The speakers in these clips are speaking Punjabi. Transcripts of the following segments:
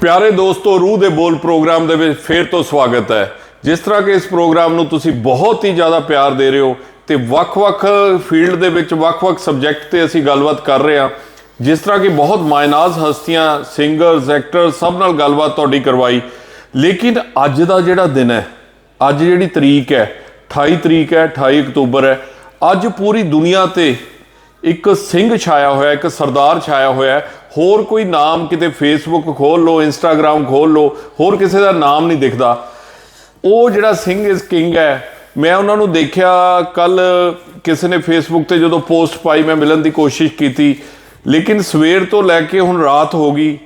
ਪਿਆਰੇ ਦੋਸਤੋ, ਰੂਹ ਦੇ ਬੋਲ ਪ੍ਰੋਗਰਾਮ ਦੇ ਵਿੱਚ ਫੇਰ ਤੋਂ ਸਵਾਗਤ ਹੈ। ਜਿਸ ਤਰ੍ਹਾਂ ਕਿ ਇਸ ਪ੍ਰੋਗਰਾਮ ਨੂੰ ਤੁਸੀਂ ਬਹੁਤ ਹੀ ਜ਼ਿਆਦਾ ਪਿਆਰ ਦੇ ਰਹੇ ਹੋ ਤੇ ਵੱਖ-ਵੱਖ ਫੀਲਡ ਦੇ ਵਿੱਚ ਵੱਖ-ਵੱਖ ਸਬਜੈਕਟ ਤੇ ਅਸੀਂ ਗੱਲਬਾਤ ਕਰ ਰਹੇ ਹਾਂ। ਜਿਸ ਤਰ੍ਹਾਂ ਕਿ ਬਹੁਤ ਮਾਇਨਾਜ਼ ਹਸਤੀਆਂ ਸਿੰਗਰਸ ਐਕਟਰ ਸਭ ਨਾਲ ਗੱਲਬਾਤ ਤੁਹਾਡੀ ਕਰਵਾਈ। ਲੇਕਿਨ ਅੱਜ ਦਾ ਜਿਹੜਾ ਦਿਨ ਹੈ, ਅੱਜ ਜਿਹੜੀ ਤਰੀਕ ਹੈ 28 ਤਰੀਕ ਹੈ 28 ਅਕਤੂਬਰ ਹੈ, ਅੱਜ ਪੂਰੀ ਦੁਨੀਆ ਤੇ ਇੱਕ ਸਿੰਘ ਛਾਇਆ ਹੋਇਆ, ਇੱਕ ਸਰਦਾਰ ਛਾਇਆ ਹੋਇਆ ਹੋਰ ਕੋਈ ਨਾਮ ਕਿਤੇ ਫੇਸਬੁੱਕ ਖੋਲ ਲਓ ਇੰਸਟਾਗ੍ਰam ਖੋਲ ਲਓ, ਹੋਰ ਕਿਸੇ ਦਾ ਨਾਮ ਨਹੀਂ ਦਿਖਦਾ। ਉਹ ਜਿਹੜਾ ਸਿੰਘ ਇਸ ਕਿੰਗ ਹੈ, ਮੈਂ ਉਹਨਾਂ ਨੂੰ ਦੇਖਿਆ ਕੱਲ ਕਿਸੇ ਨੇ ਫੇਸਬੁੱਕ ਤੇ ਜਦੋਂ ਪੋਸਟ ਪਾਈ, ਮੈਂ ਮਿਲਣ ਦੀ ਕੋਸ਼ਿਸ਼ ਕੀਤੀ। ਲੇਕਿਨ ਸਵੇਰ ਤੋਂ ਲੈ ਕੇ ਹੁਣ ਰਾਤ ਹੋ ਗਈ,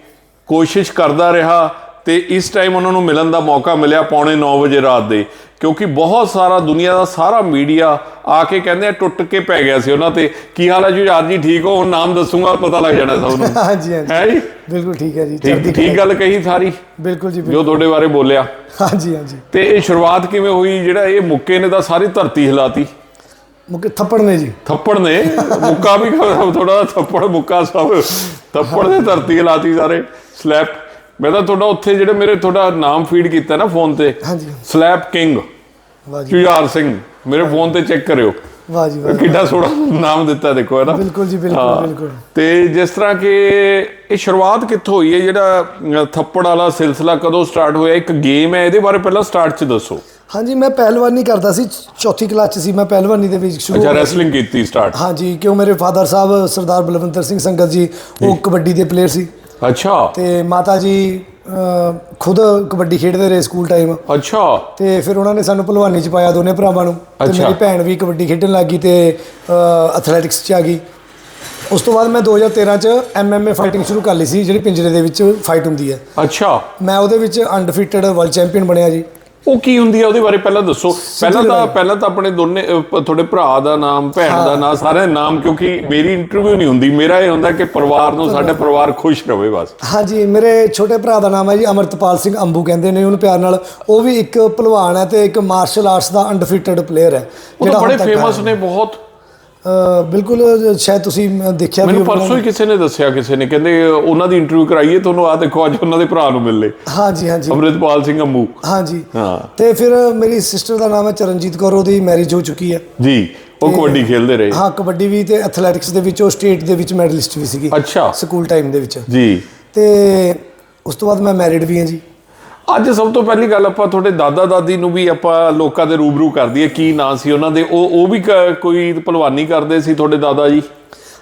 ਕੋਸ਼ਿਸ਼ ਕਰਦਾ ਰਿਹਾ ਤੇ ਇਸ ਟਾਈਮ ਉਹਨਾਂ ਨੂੰ ਮਿਲਣ ਦਾ ਮੌਕਾ ਮਿਲਿਆ ਪੌਣੇ 9 ਵਜੇ ਰਾਤ ਦੇ। ਕਿਉਂਕਿ ਬਹੁਤ ਸਾਰਾ ਦੁਨੀਆ ਦਾ ਸਾਰਾ ਮੀਡੀਆ ਆ ਕੇ ਕਹਿੰਦੇ ਆ ਟੁੱਟ ਕੇ ਪੈ ਗਿਆ ਸੀ ਉਹਨਾਂ ਤੇ। ਕੀ ਹਾਲ ਹੈ ਜੀ ਯਾਰ ਜੀ? ਠੀਕ ਹੋ? ਹੁਣ ਨਾਮ ਦੱਸੂਗਾ ਪਤਾ ਲੱਗ ਜਾਣਾ ਸਭ ਨੂੰ। ਹਾਂਜੀ ਹਾਂਜੀ ਹੈ ਜੀ। ਬਿਲਕੁਲ ਠੀਕ ਹੈ ਜੀ ਚੜ੍ਹਦੀ ਠੀਕ ਗੱਲ ਕਹੀ ਸਾਰੀ। ਬਿਲਕੁਲ ਜੀ ਜੋ ਤੁਹਾਡੇ ਬਾਰੇ ਬੋਲਿਆ। ਹਾਂਜੀ ਹਾਂਜੀ ਤੇ ਇਹ ਸ਼ੁਰੂਆਤ ਕਿਵੇਂ ਹੋਈ? ਜਿਹੜਾ ਇਹ ਮੁੱਕੇ ਨੇ ਤਾਂ ਸਾਰੀ ਧਰਤੀ ਹਿਲਾਤੀ। ਮੁਕੇ ਥੱਪੜ ਨੇ ਜੀ। ਥੱਪੜ ਨੇ? ਮੁੱਕਾ ਵੀ ਥੋੜਾ ਥੱਪੜ ਮੁੱਕਾ ਸਭ। ਥੱਪੜ ਨੇ ਧਰਤੀ ਹਿਲਾਤੀ ਸਾਰੇ। ਸਲੈਪ ਮੈਂ ਤਾਂ ਤੁਹਾਡਾ ਉੱਥੇ ਜਿਹੜੇ ਮੇਰੇ ਤੁਹਾਡਾ ਨਾਮ ਫੀਡ ਕੀਤਾ ਨਾ ਫੋਨ ਤੇ ਹਾਂਜੀ ਸਲੈਪ ਕਿੰਗ ਵਾਹ ਜੀ। ਜੁਝਾਰ ਸਿੰਘ ਮੇਰੇ ਫੋਨ ਤੇ ਚੈੱਕ ਕਰਿਓ। ਵਾਹ ਜੀ ਵਾਹ ਕਿੱਡਾ ਸੋਹਣਾ ਨਾਮ ਦਿੱਤਾ ਦੇਖੋ ਹੈ ਨਾ? ਬਿਲਕੁਲ ਜੀ। ਬਿਲਕੁਲ ਬਿਲਕੁਲ। ਤੇ ਜਿਸ ਤਰ੍ਹਾਂ ਕਿ ਇਹ ਸ਼ੁਰੂਆਤ ਕਿੱਥੋਂ ਹੋਈ ਹੈ? ਜਿਹੜਾ ਥੱਪੜ ਵਾਲਾ ਸਿਲਸਿਲਾ ਕਦੋਂ ਸਟਾਰਟ ਹੋਇਆ? ਇੱਕ ਗੇਮ ਹੈ ਇਹਦੇ ਬਾਰੇ ਪਹਿਲਾਂ ਸਟਾਰਟ ਚ ਦੱਸੋ। ਹਾਂਜੀ ਮੈਂ ਪਹਿਲਵਾਨੀ ਕਰਦਾ ਸੀ ਚੌਥੀ ਕਲਾਸ ਚ ਸੀ ਮੈਂ ਪਹਿਲਵਾਨੀ ਦੇ ਵਿੱਚ ਸ਼ੁਰੂ ਅੱਛਾ ਰੈਸਲਿੰਗ ਕੀਤੀ ਸਟਾਰਟ ਹਾਂਜੀ ਕਿਉਂ? ਮੇਰੇ ਫਾਦਰ ਸਾਹਿਬ ਸਰਦਾਰ ਬਲਵੰਤਰ ਸਿੰਘ ਸੰਗਤ ਜੀ ਉਹ ਕਬੱਡੀ ਦੇ ਪਲੇਅਰ ਸੀ। ਅੱਛਾ। ਤੇ ਮਾਤਾ ਜੀ ਖੁਦ ਕਬੱਡੀ ਖੇਡਦੇ ਰਹੇ ਸਕੂਲ ਟਾਈਮ ਅੱਛਾ। ਤੇ ਫਿਰ ਉਹਨਾਂ ਨੇ ਸਾਨੂੰ ਭਲਵਾਨੀ ਚ ਪਾਇਆ ਦੋਨੇ ਭਰਾਵਾਂ ਨੂੰ। ਤੇ। ਮੇਰੀ ਭੈਣ ਵੀ ਕਬੱਡੀ ਖੇਡਣ ਲੱਗੀ ਤੇ ਐਥਲੈਟਿਕਸ ਚ ਆ ਗਈ। ਉਸ ਤੋਂ ਬਾਅਦ ਮੈਂ 2013 ਚ ਐਮਐਮਏ ਫਾਈਟਿੰਗ ਸ਼ੁਰੂ ਕਰ ਲਈ ਸੀ ਜਿਹੜੀ ਪਿੰਜਰੇ ਦੇ ਵਿੱਚ ਫਾਈਟ ਹੁੰਦੀ ਹੈ। ਅੱਛਾ। ਮੈਂ ਉਹਦੇ ਵਿੱਚ ਅਨਡਿਫੀਟਡ ਵਰਲਡ ਚੈਂਪੀਅਨ ਬਣਿਆ ਜੀ। ਉਹ ਕੀ ਹੁੰਦੀ ਹੈ ਉਹਦੇ ਬਾਰੇ ਪਹਿਲਾਂ ਦੱਸੋ ਪਹਿਲਾਂ ਤਾਂ। ਪਹਿਲਾਂ ਤਾਂ ਆਪਣੇ ਦੋਨੇ ਤੁਹਾਡੇ ਭਰਾ ਦਾ ਨਾਮ ਭੈਣ ਦਾ ਨਾਮ ਸਾਰਿਆਂ ਦੇ ਨਾਮ ਕਿਉਂਕਿ ਮੇਰੀ ਇੰਟਰਵਿਊ ਨਹੀਂ ਹੁੰਦੀ ਮੇਰਾ ਇਹ ਹੁੰਦਾ ਕਿ ਪਰਿਵਾਰ ਨੂੰ ਸਾਡੇ ਪਰਿਵਾਰ ਖੁਸ਼ ਰਵੇ ਬਸ ਹਾਂਜੀ ਮੇਰੇ ਛੋਟੇ ਭਰਾ ਦਾ ਨਾਮ ਹੈ ਜੀ ਅਮਰਤਪਾਲ ਸਿੰਘ ਅੰਬੂ ਕਹਿੰਦੇ ਨੇ ਉਹਨੂੰ ਪਿਆਰ ਨਾਲ ਉਹ ਵੀ ਇੱਕ ਭਲਵਾਨ ਹੈ ਤੇ ਇੱਕ ਮਾਰਸ਼ਲ ਆਰਟਸ ਦਾ ਅਨਡਿਫੀਟਡ ਪਲੇਅਰ ਹੈ ਹੁਣ ਬੜੇ ਫੇਮਸ। ਨੇ ਬਹੁਤ ਬਿਲਕੁਲ ਸ਼ਾਇਦ ਤੁਸੀਂ ਦੇਖਿਆ ਵੀ ਮੈਨੂੰ। ਪਰਸੋਂ ਹੀ ਕਿਸੇ ਨੇ ਦੱਸਿਆ ਕਿਸੇ ਨੇ। ਕਹਿੰਦੇ ਉਹਨਾਂ ਦੀ ਇੰਟਰਵਿਊ ਕਰਾਈਏ ਤੁਹਾਨੂੰ ਆ ਦੇਖੋ ਅੱਜ ਉਹਨਾਂ ਦੇ ਭਰਾ ਨੂੰ ਮਿਲ ਲੇ। ਹਾਂਜੀ ਹਾਂਜੀ। ਅੰਮ੍ਰਿਤਪਾਲ ਸਿੰਘ ਅੰਮੂ। ਹਾਂਜੀ। ਹਾਂ। ਤੇ ਫਿਰ ਮੇਰੀ ਸਿਸਟਰ ਦਾ ਨਾਮ ਹੈ ਚਰਨਜੀਤ ਕੌਰ ਉਹਦੀ ਮੈਰਿਜ ਹੋ ਚੁੱਕੀ ਹੈ। ਜੀ ਉਹ ਕਬੱਡੀ ਖੇਡਦੇ ਰਹੇ। ਹਾਂ ਕਬੱਡੀ ਵੀ ਤੇ ਐਥਲੈਟਿਕਸ ਦੇ ਵਿੱਚ ਉਹ ਸਟੇਟ ਦੇ ਵਿੱਚ ਮੈਡਲਿਸਟ ਵੀ ਸੀਗੀ। ਅੱਛਾ। ਸਕੂਲ ਟਾਈਮ ਦੇ ਵਿੱਚ। ਜੀ। ਤੇ ਉਸ ਤੋਂ ਬਾਅਦ ਮੈਂ ਮੈਰਿਡ ਵੀ ਹਾਂ ਜੀ। ਅੱਜ ਸਭ ਤੋਂ ਪਹਿਲੀ ਗੱਲ ਆਪਾਂ ਤੁਹਾਡੇ ਦਾਦਾ ਦਾਦੀ ਨੂੰ ਵੀ ਆਪਾਂ ਲੋਕਾਂ ਦੇ ਰੂਬਰੂ ਕਰ ਦਈਏ ਕੀ ਨਾਂ ਸੀ ਉਹਨਾਂ ਦੇ? ਉਹ ਉਹ ਵੀ ਕੋਈ ਭਲਵਾਨੀ ਕਰਦੇ ਸੀ ਤੁਹਾਡੇ ਦਾਦਾ ਜੀ?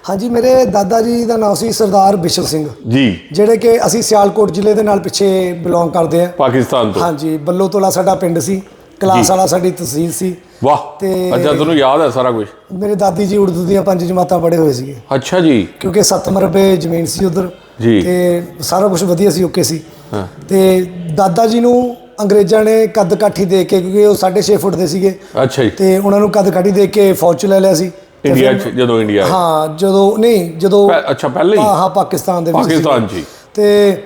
ਹਾਂਜੀ ਮੇਰੇ ਦਾਦਾ ਜੀ ਦਾ ਨਾਮ ਸੀ ਸਰਦਾਰ ਬਿਸ਼ਲ ਸਿੰਘ। ਜੀ। ਜਿਹੜੇ ਕਿ ਅਸੀਂ ਸਿਆਲਕੋਟ ਜ਼ਿਲ੍ਹੇ ਦੇ ਨਾਲ ਪਿੱਛੇ ਬਿਲੋਂਗ ਕਰਦੇ ਹਾਂ ਪਾਕਿਸਤਾਨ ਤੋਂ? ਹਾਂਜੀ ਬੱਲੋ ਤੋਲਾ ਸਾਡਾ ਪਿੰਡ ਸੀ। ਕਲਾਸ ਵਾਲਾ ਸਾਡੀ ਤਹਿਸੀਲ ਸੀ। ਵਾਹ ਤੇ- ਅੱਛਾ ਤੁਹਾਨੂੰ ਯਾਦ ਹੈ ਸਾਰਾ ਕੁਝ ਮੇਰੇ ਦਾਦੀ ਜੀ ਉਰਦੂ ਦੀਆਂ ਪੰਜ ਜਮਾਤਾਂ ਪੜ੍ਹੇ ਹੋਏ ਸੀਗੇ। ਅੱਛਾ ਜੀ। ਕਿਉਂਕਿ ਸੱਤ ਮਰਬੇ ਜ਼ਮੀਨ ਸੀ ਉਧਰ। ਜੀ। ਤੇ ਸਾਰਾ ਕੁਝ ਵਧੀਆ ਸੀ ਓਕੇ ਸੀ। ਤੇ ਦਾਦਾ ਜੀ ਨੂੰ ਅੰਗਰੇਜ਼ਾਂ ਨੇ ਕੱਦ ਕਾਠੀ ਦੇ ਕੇ ਕਿਉਂਕਿ ਉਹ 6.5 ਫੁੱਟ ਦੇ ਸੀਗੇ। ਅੱਛਾ ਜੀ। ਤੇ ਉਹਨਾਂ ਨੂੰ ਕੱਦ ਕਾਠੀ ਦੇ ਕੇ ਫੌਜ ਚ ਲੈ ਲਿਆ ਸੀ। ਤੇ ਇੰਡੀਆ ਫਿਰ- ਚ ਜਦੋਂ ਇੰਡੀਆ ਆਇਆ। ਹਾਂ ਜਦੋਂ ਨਹੀਂ ਜਦੋਂ ਪਹਿ- ਅੱਛਾ ਪਹਿਲੇ ਹੀ? ਹਾਂ ਹਾਂ ਪਾਕਿਸਤਾਨ ਦੇ ਵਿੱਚ ਸੀਗੇ। ਪਾਕਿਸਤਾਨ 'ਚ ਹੀ। ਤੇ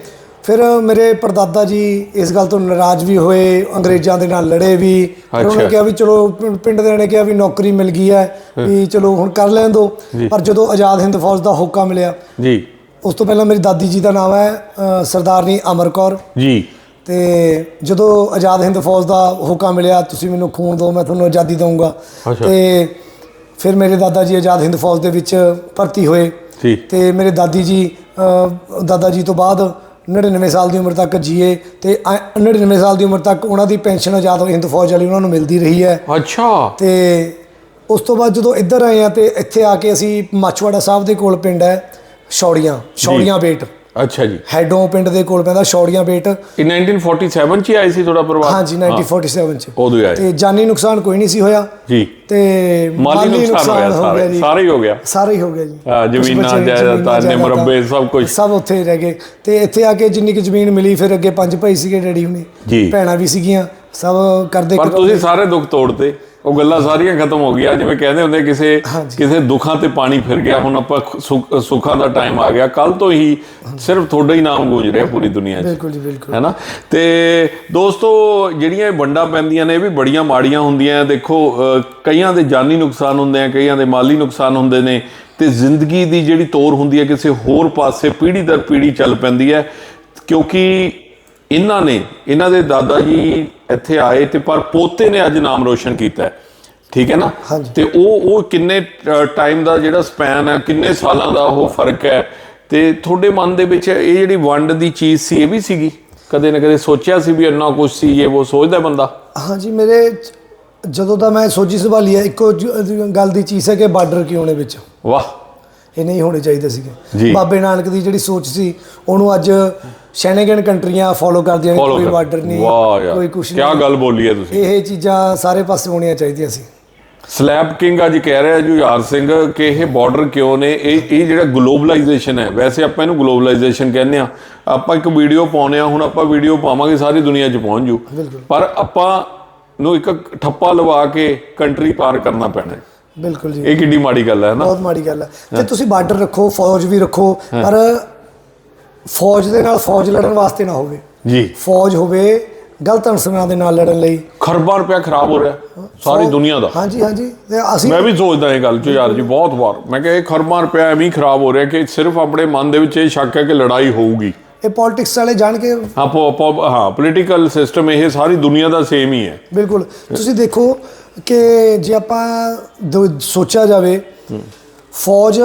ਫਿਰ ਮੇਰੇ ਪਰਦਾਦਾ ਜੀ ਇਸ ਗੱਲ ਤੋਂ ਨਾਰਾਜ਼ ਵੀ ਹੋਏ ਅੰਗਰੇਜ਼ਾਂ ਦੇ ਨਾਲ ਲੜੇ ਵੀ। ਫਿਰ ਉਹਨੇ ਅੱਛਾ। ਕਿਹਾ ਵੀ ਚਲੋ ਪਿੰ- ਪਿੰਡ ਦੇ ਨੇ ਕਿਹਾ ਵੀ ਨੌਕਰੀ ਮਿਲ ਗਈ ਹੈ ਵੀ ਚਲੋ ਹੁਣ ਕਰ ਲੈਣ ਦੋ। ਪਰ ਜਦੋਂ ਆਜ਼ਾਦ ਹਿੰਦ ਫੌਜ ਦਾ ਹੋਕਾ ਮਿਲਿਆ ਜੀ। ਉਸ ਤੋਂ ਪਹਿਲਾਂ ਮੇਰੀ ਦਾਦੀ ਜੀ ਦਾ ਨਾਮ ਹੈ ਸਰਦਾਰਨੀ ਅਮਰ ਕੌਰ। ਜੀ। ਤੇ ਜਦੋਂ ਆਜ਼ਾਦ ਹਿੰਦ ਫੌਜ ਦਾ ਹੁਕਮ ਮਿਲਿਆ ਤੁਸੀਂ ਮੈਨੂੰ ਖੂਨ ਦਿਓ ਮੈਂ ਤੁਹਾਨੂੰ ਆਜ਼ਾਦੀ ਦਊਂਗਾ। ਤੇ ਫਿਰ ਮੇਰੇ ਦਾਦਾ ਜੀ ਆਜ਼ਾਦ ਹਿੰਦ ਫੌਜ ਦੇ ਵਿੱਚ ਭਰਤੀ ਹੋਏ। ਤੇ ਮੇਰੇ ਦਾਦੀ ਜੀ ਦਾਦਾ ਜੀ ਤੋਂ ਬਾਅਦ 99 ਸਾਲ ਦੀ ਉਮਰ ਤੱਕ ਜੀਏ ਤੇ ਐ- 99 ਸਾਲ ਦੀ ਉਮਰ ਤੱਕ ਉਹਨਾਂ ਦੀ ਪੈਨਸ਼ਨ ਆਜ਼ਾਦ ਹਿੰਦ ਫੌਜ ਵਾਲੀ ਉਹਨਾਂ ਨੂੰ ਮਿਲਦੀ ਰਹੀ ਹੈ। ਅੱਛਾ। ਤੇ ਉਸ ਤੋਂ ਬਾਅਦ ਜਦੋਂ ਇੱਧਰ ਆਏ ਆ ਤੇ ਇੱਥੇ ਆ ਕੇ ਅਸੀਂ ਮਾਛਵਾੜਾ ਸਾਹਿਬ ਦੇ ਕੋਲ ਪਿੰਡ ਹੈ। ਸ਼ੌੜੀਆਂ ਸ਼ੌੜੀਆਂ ਬੇਟ। ਅੱਛਾ ਜੀ। ਹੈਡੋਂ ਪਿੰਡ ਦੇ ਕੋਲ ਪੈਂਦਾ ਸ਼ੌੜੀਆਂ ਬੇਟ। ਇਹ 1947 ਚ ਹੀ ਆਈ ਸੀ ਤੁਹਾਡਾ ਪਰਿਵਾਰ? ਹਾਂਜੀ 1947 ਚ। ਉਦੋਂ ਹੀ ਆਏ। ਤੇ ਜਾਨੀ ਨੁਕਸਾਨ ਕੋਈ ਨਹੀਂ ਸੀ ਹੋਇਆ। ਜੀ। ਤੇ ਮਾਲੀ ਨੁਕਸਾਨ ਸਾਰੇ। ਜੀ। ਸਾਰੇ ਹੀ ਹੋ ਗਿਆ। ਸਾਰਾ ਹੀ ਹੋ ਗਿਆ ਜੀ। ਹਾਂ, ਜ਼ਮੀਨਾਂ, ਜਾਇਦਾਦਾਂ, ਨੇ ਮੁਰੱਬੇ, ਸਭ ਕੁਛ। ਸਭ ਉੱਥੇ ਹੀ ਰਹਿ ਗਏ। ਤੇ ਇੱਥੇ ਆ ਕੇ ਜਿੰਨੀ ਕਿ ਜ਼ਮੀਨ ਮਿਲੀ ਫਿਰ ਅੱਗੇ ਪੰਜ ਭਾਈ ਸੀਗੇ ਡੈਡੀ ਹੁਣੇ। ਭੈਣਾਂ ਵੀ ਸੀਗੀਆਂ। ਸਭ ਕਰਦੇ ਪਰ। ਤੁਸੀਂ ਸਾਰੇ ਦੁੱਖ ਤੋੜਤੇ। ਉਹ ਗੱਲਾਂ ਸਾਰੀਆਂ ਖਤਮ ਹੋ ਗਈਆਂ। ਜਿਵੇਂ ਕਹਿੰਦੇ ਹੁੰਦੇ ਕਿਸੇ। ਕਿਸੇ ਦੁੱਖਾਂ ਤੇ ਪਾਣੀ ਫਿਰ ਗਿਆ ਹੁਣ ਆਪਾਂ ਸੁੱਖ- ਦਾ ਟਾਈਮ ਆ ਗਿਆ। ਕੱਲ ਤੋਂ ਹੀ ਸਿਰਫ ਤੁਹਾਡਾ ਹੀ ਨਾਮ ਗੂੰਜ ਰਿਹਾ ਪੂਰੀ ਦੁਨੀਆ 'ਚ। ਬਿਲਕੁਲ ਜੀ ਬਿਲਕੁਲ। ਹੈਨਾ ਤੇ ਦੋਸਤੋ ਜਿਹੜੀਆਂ ਇਹ ਵੰਡਾਂ ਪੈਂਦੀਆਂ ਨੇ ਇਹ ਵੀ ਬੜੀਆਂ ਮਾੜੀਆਂ ਹੁੰਦੀਆਂ। ਦੇਖੋ ਕਈਆਂ ਦੇ ਜਾਨੀ ਨੁਕਸਾਨ ਹੁੰਦੇ ਆ ਕਈਆਂ ਦੇ ਮਾਲੀ ਨੁਕਸਾਨ ਹੁੰਦੇ ਨੇ। ਤੇ ਜ਼ਿੰਦਗੀ ਦੀ ਜਿਹੜੀ ਤੋਰ ਹੁੰਦੀ ਹੈ ਕਿਸੇ ਹੋਰ ਪਾਸੇ ਪੀੜ੍ਹੀ ਦਰ ਪੀੜ੍ਹੀ ਚੱਲ ਪੈਂਦੀ ਹੈ। ਕਿਉਂਕਿ ਇਹਨਾਂ ਨੇ ਇਹਨਾਂ ਦੇ ਦਾਦਾ ਜੀ ਇੱਥੇ ਆਏ ਤੇ ਪਰ ਪੋਤੇ ਨੇ ਅੱਜ ਨਾਮ ਰੋਸ਼ਨ ਕੀਤਾ ਹੈ। ਠੀਕ ਹੈ ਨਾ। ਤੇ ਉਹ ਉਹ ਕਿੰਨੇ ਟਾਈਮ ਦਾ ਜਿਹੜਾ ਸਪੈਨ ਹੈ ਕਿੰਨੇ ਸਾਲਾਂ ਦਾ ਉਹ ਫ਼ਰਕ ਹੈ। ਤੇ ਤੁਹਾਡੇ ਮਨ ਦੇ ਵਿੱਚ ਇਹ ਜਿਹੜੀ ਵੰਡ ਦੀ ਚੀਜ਼ ਸੀ ਇਹ ਵੀ ਸੀਗੀ? ਕਦੇ ਨਾ ਕਦੇ ਸੋਚਿਆ ਸੀ ਵੀ ਇੰਨਾ ਕੁਝ ਸੀ ਇਹ ਉਹ ਸੋਚਦਾ ਬੰਦਾ? ਹਾਂਜੀ ਮੇਰੇ ਜਦੋਂ ਦਾ ਮੈਂ ਸੋਚੀ ਸੰਭਾਲੀ ਹੈ ਇੱਕੋ ਗੱਲ ਦੀ ਚੀਜ਼ ਹੈ ਕਿ ਬਾਰਡਰ ਕਿਉਂ ਨੇ ਵਿੱਚ? ਵਾਹ। ਇਹ ਨਹੀਂ ਹੋਣੇ ਚਾਹੀਦੇ ਸੀਗੇ। ਬਾਬੇ ਨਾਨਕ ਦੀ ਜਿਹੜੀ ਸੋਚ ਸੀ ਉਹਨੂੰ ਅੱਜ ਸ਼ੈਨੇਗਨ ਕੰਟਰੀਆਂ ਫੋਲੋ ਕਰਦੀਆਂ ਨੇ Follow ਕੋਈ ਕਰ- ਬਾਰਡਰ ਨਹੀਂ ਵਾਹ ਯਾਰ ਕੋਈ ਕੁਛ ਕੀ ਨਹੀਂ। ਗੱਲ ਬੋਲੀ ਹੈ ਤੁਸੀਂ। ਇਹ ਚੀਜ਼ਾਂ ਸਾਰੇ ਪਾਸੇ ਹੋਣੀਆਂ ਚਾਹੀਦੀਆਂ ਸੀ। ਸਲੈਬ ਕਿੰਗ ਅੱਜ ਕਹਿ ਰਿਹਾ ਜੁਝਾਰ ਸਿੰਘ ਕਿ ਇਹ ਬਾਰਡਰ ਕਿਉਂ ਨੇ? ਇਹ ਇਹ ਜਿਹੜਾ ਗਲੋਬਲਾਈਜੇਸ਼ਨ ਹੈ ਵੈਸੇ ਆਪਾਂ ਇਹਨੂੰ ਗਲੋਬਲਾਈਜੇਸ਼ਨ ਕਹਿੰਦੇ ਆ ਆਪਾਂ ਇੱਕ ਵੀਡੀਓ ਪਾਉਨੇ ਆ ਹੁਣ ਆਪਾਂ ਵੀਡੀਓ ਪਾਵਾਂਗੇ ਸਾਰੀ ਦੁਨੀਆ 'ਚ ਪਹੁੰਚ ਜੂ। ਪਰ ਆਪਾਂ ਨੂੰ ਇੱਕ ਠੱਪਾ ਲਵਾ ਕੇ ਕੰਟਰੀ ਪਾਰ ਕਰਨਾ ਪੈਣਾ ਹੈ। ਬਿਲਕੁਲ ਜੀ। ਇਹ ਕਿੱਡੀ ਮਾੜੀ ਗੱਲ ਹੈ ਨਾ। ਬਹੁਤ ਮਾੜੀ ਗੱਲ ਹੈ। ਤੇ ਤੁਸੀਂ ਬਾਰਡਰ ਰੱਖੋ ਫੌਜ ਵੀ ਰੱਖੋ ਪਰ ਫੌਜ ਦੇ ਨਾਲ ਫੌਜ ਲੜਨ ਵਾਸਤੇ ਨਾ ਹੋਵੇ। ਜੀ। ਫੌਜ ਹੋਵੇ ਗਲਤ ਅਨਸਰਾਂ ਦੇ ਨਾਲ ਲੜਨ ਲਈ। ਖਰਬਾਂ ਰੁਪਇਆ ਖਰਾਬ ਹੋ ਰਿਹਾ ਸਾਰੀ ਦੁਨੀਆ ਦਾ। ਹਾਂਜੀ ਹਾਂਜੀ। ਤੇ ਅਸੀਂ ਮੈਂ ਵੀ ਸੋਚਦਾ ਇਹ ਗੱਲ ਜੁਝਾਰ ਜੀ ਬਹੁਤ ਵਾਰ। ਮੈਂ ਕਿਹਾ ਇਹ ਖਰਬਾਂ ਰੁਪਇਆ ਐਵੇਂ ਖਰਾਬ ਹੋ ਰਿਹਾ ਕਿ ਸਿਰਫ ਆਪਣੇ ਮਨ ਦੇ ਵਿੱਚ ਇਹ ਸ਼ੱਕ ਹੈ ਕਿ ਲੜਾਈ ਹੋਊਗੀ। ਇਹ ਪੋਲਿਟਿਕਸ ਵਾਲੇ ਜਾਣ ਕੇ ਹਾਂ ਹਾਂ ਪੋਲੀਟੀਕਲ ਸਿਸਟਮ ਇਹ ਸਾਰੀ ਦੁਨੀਆ ਦਾ ਸੇਮ ਹੀ ਹੈ। ਬਿਲਕੁਲ। ਤੁਸੀਂ ਦੇਖੋ ਕਿ ਜੇ ਆਪਾਂ ਸੋਚਿਆ ਜਾਵੇ ਫੌਜ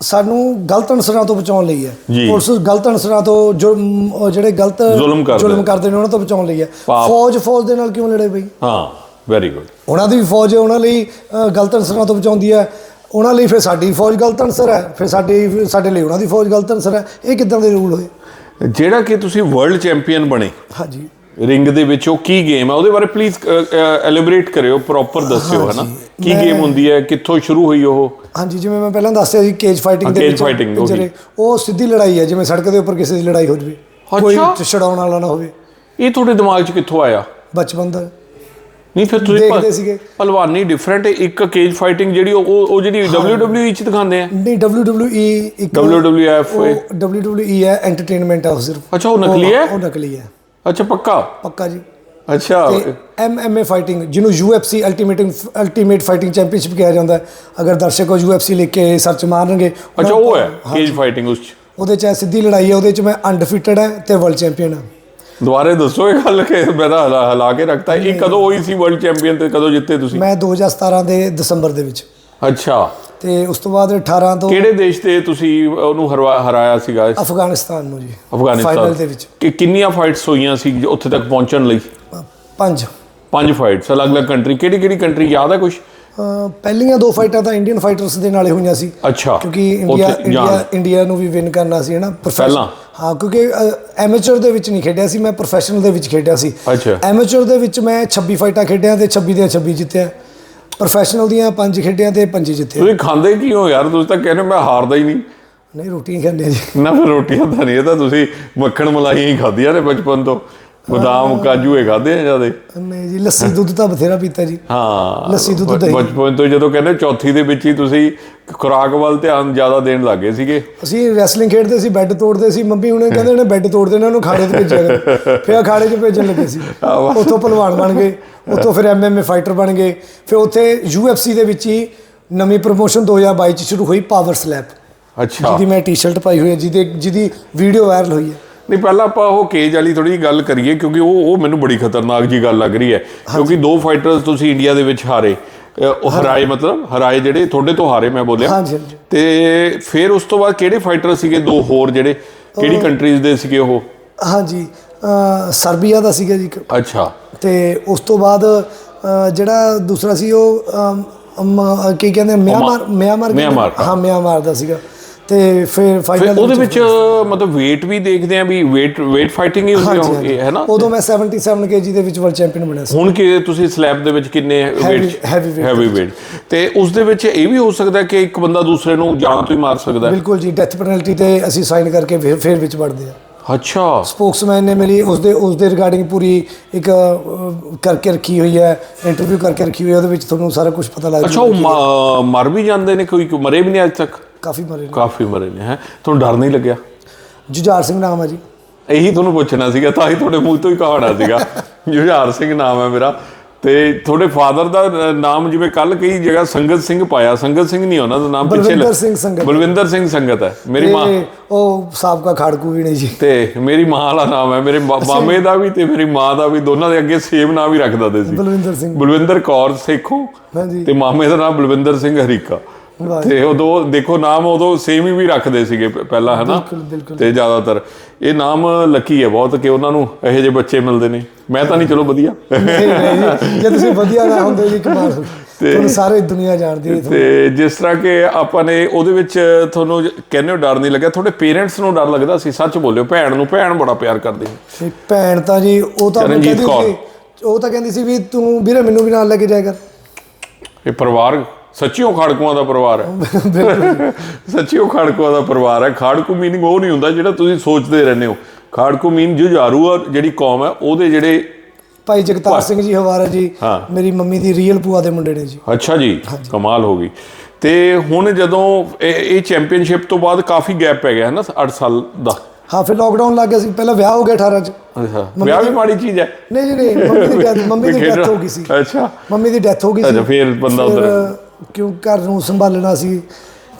ਸਾਨੂੰ ਗਲਤ ਅਨਸਰਾਂ ਤੋਂ ਬਚਾਉਣ ਲਈ ਹੈ। ਪੁਲਿਸ ਗਲਤ ਅਨਸਰਾਂ ਤੋਂ ਜੋ ਉਹ ਜਿਹੜੇ ਗਲਤ ਜ਼ੁਲਮ ਕਰਦੇ। ਨੇ ਉਹਨਾਂ ਤੋਂ ਬਚਾਉਣ ਲਈ ਹੈ। ਫੌਜ ਫੌਜ ਦੇ ਨਾਲ ਕਿਉਂ ਲੜੇ ਬਈ? ਹਾਂ ਵੈਰੀ ਗੁੱਡ ਉਹਨਾਂ ਦੀ ਫੌਜ ਹੈ ਉਹਨਾਂ ਲਈ ਗਲਤ ਅਨਸਰਾਂ ਤੋਂ ਬਚਾਉਂਦੀ ਹੈ। ਉਹਨਾਂ ਲਈ ਫਿਰ ਸਾਡੀ ਫੌਜ ਗਲਤ ਅਨਸਰ ਹੈ ਫਿਰ ਸਾਡੀ ਸਾਡੇ ਲਈ ਉਹਨਾਂ ਦੀ ਫੌਜ ਗਲਤ ਅਨਸਰ ਹੈ। ਇਹ ਕਿੱਦਾਂ ਦੇ ਰੂਲ ਹੋਏ? ਜਿਹੜਾ ਕਿ ਤੁਸੀਂ ਵਰਲਡ ਚੈਂਪੀਅਨ ਬਣੇ। ਹਾਂਜੀ। ਰਿੰਗ ਦੇ ਵਿੱਚ ਉਹ ਕੀ ਗੇਮ ਹੈ ਉਹਦੇ ਬਾਰੇ ਪਲੀਜ਼ ਐਲੀਬਰੇਟ ਕਰਿਓ ਪ੍ਰੋਪਰ ਦੱਸਿਓ ਹੈ ਨਾ ਕੀ ਗੇਮ ਹੁੰਦੀ ਹੈ? ਕਿੱਥੋਂ ਸ਼ੁਰੂ ਹੋਈ ਉਹ? ਹਾਂਜੀ ਜਿਵੇਂ ਮੈਂ ਪਹਿਲਾਂ ਦੱਸਿਆ ਸੀ ਕੇਜ ਫਾਈਟਿੰਗ ਦੇ cage ਵਿੱਚ fighting, ਉਹੀ। ਸਿੱਧੀ ਲੜਾਈ ਹੈ ਜਿਵੇਂ ਸੜਕ ਦੇ ਉੱਪਰ ਕਿਸੇ ਦੀ ਲੜਾਈ ਹੋ ਜਵੇ। ਕੋਈ। ਛਡਾਉਣ ਵਾਲਾ ਨਾ ਹੋਵੇ। ਇਹ ਤੁਹਾਡੇ ਦਿਮਾਗ 'ਚ ਕਿੱਥੋਂ ਆਇਆ? ਬਚਪਨ ਦਾ। ਨਹੀਂ ਫਿਰ ਤੁਸੀਂ ਦੇਖਦੇ ਸੀਗੇ। ਭਲਵਾਨੀ ਡਿਫਰੈਂਟ ਇੱਕ ਕੇਜ ਫਾਈਟਿੰਗ ਜਿਹੜੀ ਉਹ ਉਹ ਜਿਹੜੀ WWE 'ਚ ਦਿਖਾਉਂਦੇ ਆ। ਨਹੀਂ WWE ਇੱਕ WWF WWE ਹੈ ਐਂਟਰਟੇਨਮੈਂਟ ਹੈ ਉਹ ਸਿਰਫ। ਅੱਛਾ ਉਹ ਨਕਲੀ ਹੈ? ਉਹ ਨਕਲੀ ਹੈ। ਅੱਛਾ ਪੱਕਾ? ਪੱਕਾ ਜੀ। ਅੱਛਾ। MMA ਫਾਈਟਿੰਗ ਜਿਹਨੂੰ UFC ultimate ultimate fighting championship ਕਿਹਾ ਜਾਂਦਾ ਹੈ। ਅਗਰ ਦਰਸ਼ਕ ਉਹ UFC ਲਿਖ ਕੇ ਸਰਚ ਮਾਰਨਗੇ ਅੱਛਾ ਉਹ ਹੈ ਕੇਜ ਫਾਈਟਿੰਗ ਉਸ 'ਚ। ਉਹਦੇ ਚ ਸਿੱਧੀ ਲੜਾਈ ਹੈ ਉਹਦੇ ਚ ਮੈਂ ਅਨਡਿਫੀਟਡ ਹੈ ਤੇ ਵਰਲਡ ਚੈਂਪੀਅਨ ਹਾਂ। ਦੁਬਾਰੇ ਦੱਸੋ ਇਹ ਗੱਲ ਕਿ ਮੈਂ ਤਾਂ ਹਲਾ ਕੇ ਰੱਖਤਾ ਇਹ ਕਦੋਂ ਹੋਈ ਸੀ ਵਰਲਡ ਚੈਂਪੀਅਨ ਤੇ ਕਦੋਂ ਜਿੱਤੇ ਤੁਸੀਂ? ਮੈਂ 2017 ਦੇ ਦਸੰਬਰ ਦੇ ਵਿੱਚ। ਅੱਛਾ। ਤੇ ਉਸ ਤੋਂ ਬਾਅਦ 18 ਤੋਂ ਕਿਹੜੇ ਦੇਸ਼ ਤੇ ਤੁਸੀਂ ਉਹਨੂੰ ਹਰਾਇਆ ਸੀਗਾ? ਅਫਗਾਨਿਸਤਾਨ ਨੂੰ ਜੀ। ਅਫਗਾਨਿਸਤਾਨ। ਫਾਈਨਲ ਦੇ ਵਿੱਚ। ਕਿ ਕਿੰਨੀਆਂ ਫਾਈਟਸ ਹੋਈਆਂ ਸੀ ਉੱਥੇ ਤੱਕ ਪਹੁੰਚਣ ਲਈ? ਪੰਜ। ਪੰਜ ਫਾਈਟਸ ਅਲੱਗ-ਅਲੱਗ ਕੰਟਰੀ ਕਿਹੜੀ ਕਿਹੜੀ ਕੰਟਰੀ ਯਾਦ ਹੈ ਕੁਝ ਪਹਿਲੀਆਂ ਦੋ ਫਾਈਟਾਂ ਤਾਂ ਇੰਡੀਅਨ ਫਾਈਟਰਸ ਦੇ ਨਾਲੇ ਹੋਈਆਂ ਸੀ। ਅੱਛਾ। ਕਿਉਂਕਿ ਇੰਡੀਆ ਇੰਡੀਆ। ਇੰਡੀਆ ਨੂੰ ਵੀ ਵਿਨ ਕਰਨਾ ਸੀ ਹਨਾ? ਪਹਿਲਾਂ? ਹਾਂ ਕਿਉਂਕਿ ਐਮੇਚਰ ਦੇ ਵਿੱਚ ਨਹੀਂ ਖੇਡਿਆ ਸੀ ਮੈਂ ਪ੍ਰੋਫੈਸ਼ਨਲ ਦੇ ਵਿੱਚ ਖੇਡਿਆ ਸੀ। ਅੱਛਾ। ਐਮੇਚਰ ਦੇ ਵਿੱਚ ਮੈਂ 26 ਫਾਈਟਾਂ ਖੇਡਿਆ ਤੇ 26 ਦੀਆਂ 26 ਜਿੱਤਿਆ। ਪ੍ਰੋਫੈਸ਼ਨਲ ਦੀਆਂ ਪੰਜ ਖੇਡਿਆ ਤੇ ਪੰਜ ਜਿੱਤਿਆ ਤੁਸੀਂ ਖਾਂਦੇ ਕੀ ਹੋ ਯਾਰ? ਤੁਸੀਂ ਤਾਂ ਕਹਿੰਦੇ ਮੈਂ ਹਾਰਦਾ ਹੀ ਨਹੀਂ। ਨਹੀਂ ਰੋਟੀਆਂ ਖਾਂਦੇ ਜੀ। ਨਾ ਫਿਰ ਰੋਟੀਆਂ ਤਾਂ ਨਹੀਂ ਇਹ ਤਾਂ ਤੁਸੀਂ ਮੱਖਣ ਮਲਾਈਆਂ ਹੀ ਖਾਧੀਆਂ ਨੇ ਬਚਪਨ ਤੋਂ। ਬਦਾਮ ਕਾਜੂ ਇਹ ਖਾਦੇ ਆ ਜਿਆਦੇ? ਨਹੀਂ ਜੀ ਲੱਸੀ ਦੁੱਧ ਤਾਂ ਬਥੇਰਾ ਪੀਤਾ ਜੀ। ਹਾਂ ਲੱਸੀ, ਦੁੱਧ, ਦਹੀਂ। ਬਚਪਨ ਤੋਂ ਜਦੋਂ ਕਹਿੰਦੇ ਚੌਥੀ ਦੇ ਵਿੱਚ ਹੀ ਤੁਸੀਂ ਖੁਰਾਕ ਵੱਲ ਧਿਆਨ ਜ਼ਿਆਦਾ ਦੇਣ ਲੱਗੇ ਸੀਗੇ। ਅਸੀਂ ਰੈਸਲਿੰਗ ਖੇਡਦੇ ਸੀ ਬੈੱਡ ਤੋੜਦੇ ਸੀ ਮੰਮੀ ਹੁਣੇ ਕਹਿੰਦੇ ਇਹਨੇ ਬੈੱਡ ਤੋੜ ਦੇਣਾ ਉਹਨੂੰ ਖਾੜੇ ਤੇ ਭੇਜਿਆ ਕਰ। ਫਿਰ ਅਖਾੜੇ 'ਚ ਭੇਜਣ ਲੱਗੇ ਸੀ। ਉੱਥੋਂ ਪਹਿਲਵਾਨ ਬਣ ਗਏ ਉੱਥੋਂ ਫਿਰ ਐਮਐਮਏ ਫਾਈਟਰ ਬਣ ਗਏ। ਫਿਰ ਉੱਥੇ ਯੂਐਫਸੀ ਦੇ ਵਿੱਚ ਹੀ ਨਵੀਂ ਪ੍ਰੋਮੋਸ਼ਨ 2022 ਚ ਸ਼ੁਰੂ ਹੋਈ ਪਾਵਰ ਸਲੈਪ ਅੱਛਾ। ਜਿਹਦੀ ਮੈਂ ਟੀ-ਸ਼ਰਟ ਪਾਈ ਹੋਈ ਹੈ ਜਿਹਦੇ ਜਿਹਦੀ ਵੀਡੀਓ ਵਾਇਰਲ ਹੋਈ ਹੈ। ਨਹੀਂ ਪਹਿਲਾਂ ਆਪਾਂ ਉਹ ਕੇਜ ਵਾਲੀ ਥੋੜੀ ਗੱਲ ਕਰੀਏ ਕਿਉਂਕਿ ਉਹ ਉਹ ਮੈਨੂੰ ਬੜੀ ਖਤਰਨਾਕ ਜੀ ਗੱਲ ਲੱਗ ਰਹੀ ਹੈ। ਕਿਉਂਕਿ ਦੋ ਫਾਈਟਰਸ ਤੁਸੀਂ ਇੰਡੀਆ ਦੇ ਵਿੱਚ ਹਾਰੇ। ਉਹ ਹਰਾਏ ਮਤਲਬ ਹਰਾਏ ਜਿਹੜੇ ਤੁਹਾਡੇ ਤੋਂ ਹਾਰੇ ਮੈਂ ਬੋਲਿਆ। ਹਾਂਜੀ ਤੇ ਫਿਰ ਉਸ ਤੋਂ ਬਾਅਦ ਕਿਹੜੇ ਫਾਈਟਰ ਸੀਗੇ ਦੋ ਹੋਰ ਜਿਹੜੇ? ਕਿਹੜੀ ਕੰਟਰੀਜ਼ ਦੇ ਸੀਗੇ ਉਹ? ਹਾਂਜੀ ਸਰਬੀਆ ਦਾ ਸੀਗਾ ਜੀ ਅੱਛਾ। ਤੇ ਉਸ ਤੋਂ ਬਾਅਦ ਜਿਹੜਾ ਦੂਸਰਾ ਸੀ ਉਹ ਕੀ ਕਹਿੰਦੇ ਮਿਆਂਮਾਰ ਮਿਆਂਮਾਰ। ਹਾਂ ਮਿਆਂਮਾਰ ਦਾ ਸੀਗਾ। ਤੇ ਫਿਰ ਫਾਈਨਲ ਉਹਦੇ ਵਿੱਚ ਮਤਲਬ weight ਵੀ ਦੇਖਦੇ ਆ ਵੀ weight weight fighting ਹੀ ਹੁੰਦੀ ਹੈ ਨਾ? ਉਦੋਂ ਮੈਂ 77 ਕੇਜੀ ਦੇ ਵਿੱਚ ਵਰਲਡ ਚੈਂਪੀਅਨ ਬਣਿਆ ਸੀ। ਹੁਣ ਕਿ ਤੁਸੀਂ ਸਲੈਬ ਦੇ ਵਿੱਚ ਕਿੰਨੇ weight heavy weight heavy weight ਤੇ ਉਸ ਦੇ ਵਿੱਚ ਇਹ ਵੀ ਹੋ ਸਕਦਾ ਕਿ ਇੱਕ ਬੰਦਾ ਦੂਸਰੇ ਨੂੰ ਜਾਨ ਤੋਂ ਹੀ ਮਾਰ ਸਕਦਾ ਹੈ। ਬਿਲਕੁਲ ਜੀ ਡੈਥ ਪੈਨਲਟੀ ਤੇ ਅਸੀਂ ਸਾਈਨ ਕਰਕੇ ਫਿਰ ਵਿੱਚ ਵੜਦੇ ਆ ਅੱਛਾ। ਸਪੋਕਸਮੈਨ ਨੇ ਮੇਰੀ ਉਸ ਦੇ ਉਸ ਦੇ ਰਿਗਾਰਡਿੰਗ ਪੂਰੀ ਇੱਕ ਕਰਕੇ ਰੱਖੀ ਹੋਈ ਹੈ ਇੰਟਰਵਿਊ ਕਰਕੇ ਰੱਖੀ ਹੋਈ ਹੈ ਉਹਦੇ ਵਿੱਚ ਤੁਹਾਨੂੰ ਸਾਰਾ ਕੁਝ ਪਤਾ ਲੱਗ ਅੱਛਾ ਉਹ ਮ- ਮਰ ਵੀ ਜਾਂਦੇ ਨੇ ਕੋਈ ਮਰੇ ਵੀ ਨਹੀਂ ਅੱਜ ਤੱਕ। ਕਾਫੀ ਮਰੇ ਨੇ। ਕਾਫੀ ਮਰੇ ਨੇ ਹੈ? ਤੁਹਾਨੂੰ ਡਰ ਨਹੀਂ ਲੱਗਿਆ? ਜੁਝਾਰ ਸਿੰਘ ਨਾਮ ਹੈ ਜੀ। ਇਹੀ ਤੁਹਾਨੂੰ ਪੁੱਛਣਾ ਸੀਗਾ ਤਾਂ ਹੀ ਤੁਹਾਡੇ ਮੂੰਹ ਤੋਂ ਹੀ ਕਹਾਣਾ ਸੀਗਾ। ਜੁਝਾਰ ਸਿੰਘ ਨਾਮ ਹੈ ਮੇਰਾ। ਤੇ ਤੁਹਾਡੇ ਫਾਦਰ ਦਾ ਨਾਮ ਜਿਵੇਂ ਕੱਲ ਕਈ ਜਗ੍ਹਾ ਸੰਗਤ ਸਿੰਘ ਪਾਇਆ। ਸੰਗਤ ਸਿੰਘ ਨਹੀਂ ਉਹਨਾਂ ਦਾ ਨਾਮ ਪਿੱਛੇ ਬਲਵਿੰਦਰ ਸਿੰਘ ਸੰਗਤ। ਬਲਵਿੰਦਰ ਸਿੰਘ ਸੰਗਤ ਹੈ। ਮੇਰੀ ਮਾਂ ਤੇ ਉਹ ਸਾਬਕਾ ਖਾੜਕੂ ਵੀ ਨੇ ਜੀ। ਤੇ ਮੇਰੀ ਮਾਂ ਵਾਲਾ ਨਾਮ ਹੈ। ਮੇਰੇ ਮਾਮੇ ਦਾ ਵੀ ਤੇ ਮੇਰੀ ਮਾਂ ਦਾ ਵੀ ਦੋਨਾਂ ਦੇ ਅੱਗੇ ਸੇਮ ਨਾਮ ਹੀ ਰੱਖ ਦਿੰਦੇ ਸੀ। ਬਲਵਿੰਦਰ ਸਿੰਘ। ਬਲਵਿੰਦਰ ਕੌਰ ਸੇਖੋਂ ਹਾਂਜੀ। ਤੇ ਮਾਮੇ ਦਾ ਨਾਮ ਬਲਵਿੰਦਰ ਸਿੰਘ ਹਰੀਕਾ। ਤੇ ਉਦੋਂ ਦੇਖੋ ਨਾਮ ਉਦੋਂ ਸੇਮ ਹੀ ਵੀ ਰੱਖਦੇ ਸੀਗੇ ਪਹਿਲਾਂ ਹਨਾ। ਤੇ ਜ਼ਿਆਦਾਤਰ। ਇਹ ਨਾਮ ਲੱਕੀ ਹੈ ਬਹੁਤ ਕਿ ਉਹਨਾਂ ਨੂੰ ਇਹੋ ਜਿਹੇ ਬੱਚੇ ਮਿਲਦੇ ਨੇ। ਮੈਂ ਤਾਂ ਨਹੀਂ ਚਲੋ ਵਧੀਆ। ਜੀ ਤੁਸੀਂ ਵਧੀਆ ਨਾ ਹੁੰਦੇ ਜੀ ਕਮਾਲ। ਤੁਹਾਨੂੰ ਸਾਰੇ ਦੁਨੀਆ ਜਾਣਦੀ ਹੈ ਤੇ ਜਿਸ ਤਰ੍ਹਾਂ ਕਿ ਆਪਾਂ ਨੇ ਉਹਦੇ ਵਿੱਚ ਤੁਹਾਨੂੰ ਕਹਿੰਦੇ ਹੋ ਡਰ ਨਹੀਂ ਲੱਗਿਆ। ਤੁਹਾਡੇ ਪੇਰੈਂਟਸ ਨੂੰ ਡਰ ਲੱਗਦਾ ਸੀ ਸੱਚ ਬੋਲਿਓ। ਭੈਣ ਨੂੰ ਭੈਣ ਬੜਾ ਪਿਆਰ ਕਰਦੀ ਸੀ। ਭੈਣ ਤਾਂ ਜੀ ਉਹ ਤਾਂ ਕਹਿੰਦੀ। ਸੀ ਉਹ ਤਾਂ ਕਹਿੰਦੀ ਸੀ ਵੀ ਤੂੰ ਵੀਰੇ ਮੈਨੂੰ ਵੀ ਨਾਲ ਲੈ ਕੇ ਜਾਇਆ ਕਰ। ਇਹ ਪਰਿਵਾਰ ਸੱਚੀਓ ਖਾੜਕੂਆਂ ਦਾ ਪਰਿਵਾਰ ਹੈ। ਸੱਚੀਓ ਖਾੜਕੂਆਂ ਦਾ ਪਰਿਵਾਰ ਹੈ। ਖਾੜਕੂ ਮੀਨਿੰਗ ਉਹ ਨਹੀਂ ਹੁੰਦਾ ਜਿਹੜਾ ਤੁਸੀਂ ਸੋਚਦੇ ਰਹਿੰਦੇ ਹੋ। ਖਾੜਕੂ ਮੀਨ ਜੁਝਾਰੂ ਆ ਜਿਹੜੀ ਕੌਮ ਹੈ ਉਹਦੇ ਜਿਹੜੇ ਭਾਈ ਜਗਤਾਰ ਸਿੰਘ ਜੀ ਹਵਾਰਾ ਜੀ। ਮੇਰੀ ਮੰਮੀ ਦੀ ਰੀਅਲ ਭੂਆ ਦੇ ਮੁੰਡੇ ਨੇ ਜੀ। ਅੱਛਾ ਜੀ ਕਮਾਲ ਹੋ ਗਈ। ਤੇ ਹੁਣ ਜਦੋਂ ਇਹ ਚੈਂਪੀਅਨਸ਼ਿਪ ਤੋਂ ਬਾਅਦ ਕਾਫੀ ਗੈਪ ਪੈ ਗਿਆ ਹੈ ਨਾ 8 ਸਾਲ ਦਾ। ਹਾਂ ਫਿਰ ਲੋਕਡਾਊਨ ਲੱਗ ਗਿਆ ਸੀ। ਪਹਿਲਾਂ ਵਿਆਹ ਹੋ ਗਿਆ 18 ਚ। ਅੱਛਾ। ਵਿਆਹ ਵੀ ਮਾੜੀ ਚੀਜ਼ ਹੈ। ਨਹੀਂ ਜੀ ਨਹੀਂ ਮੰਮੀ ਦੀ ਡੈਥ ਹੋ ਗਈ ਸੀ। ਅੱਛਾ। ਮੰਮੀ ਦੀ ਡੈਥ ਹੋ ਗਈ ਸੀ। ਅੱਛਾ, ਫਿਰ ਬੰਦਾ ਉੱਧਰ- ਕਿਉਂ ਘਰ ਨੂੰ ਸੰਭਾਲਣਾ ਸੀ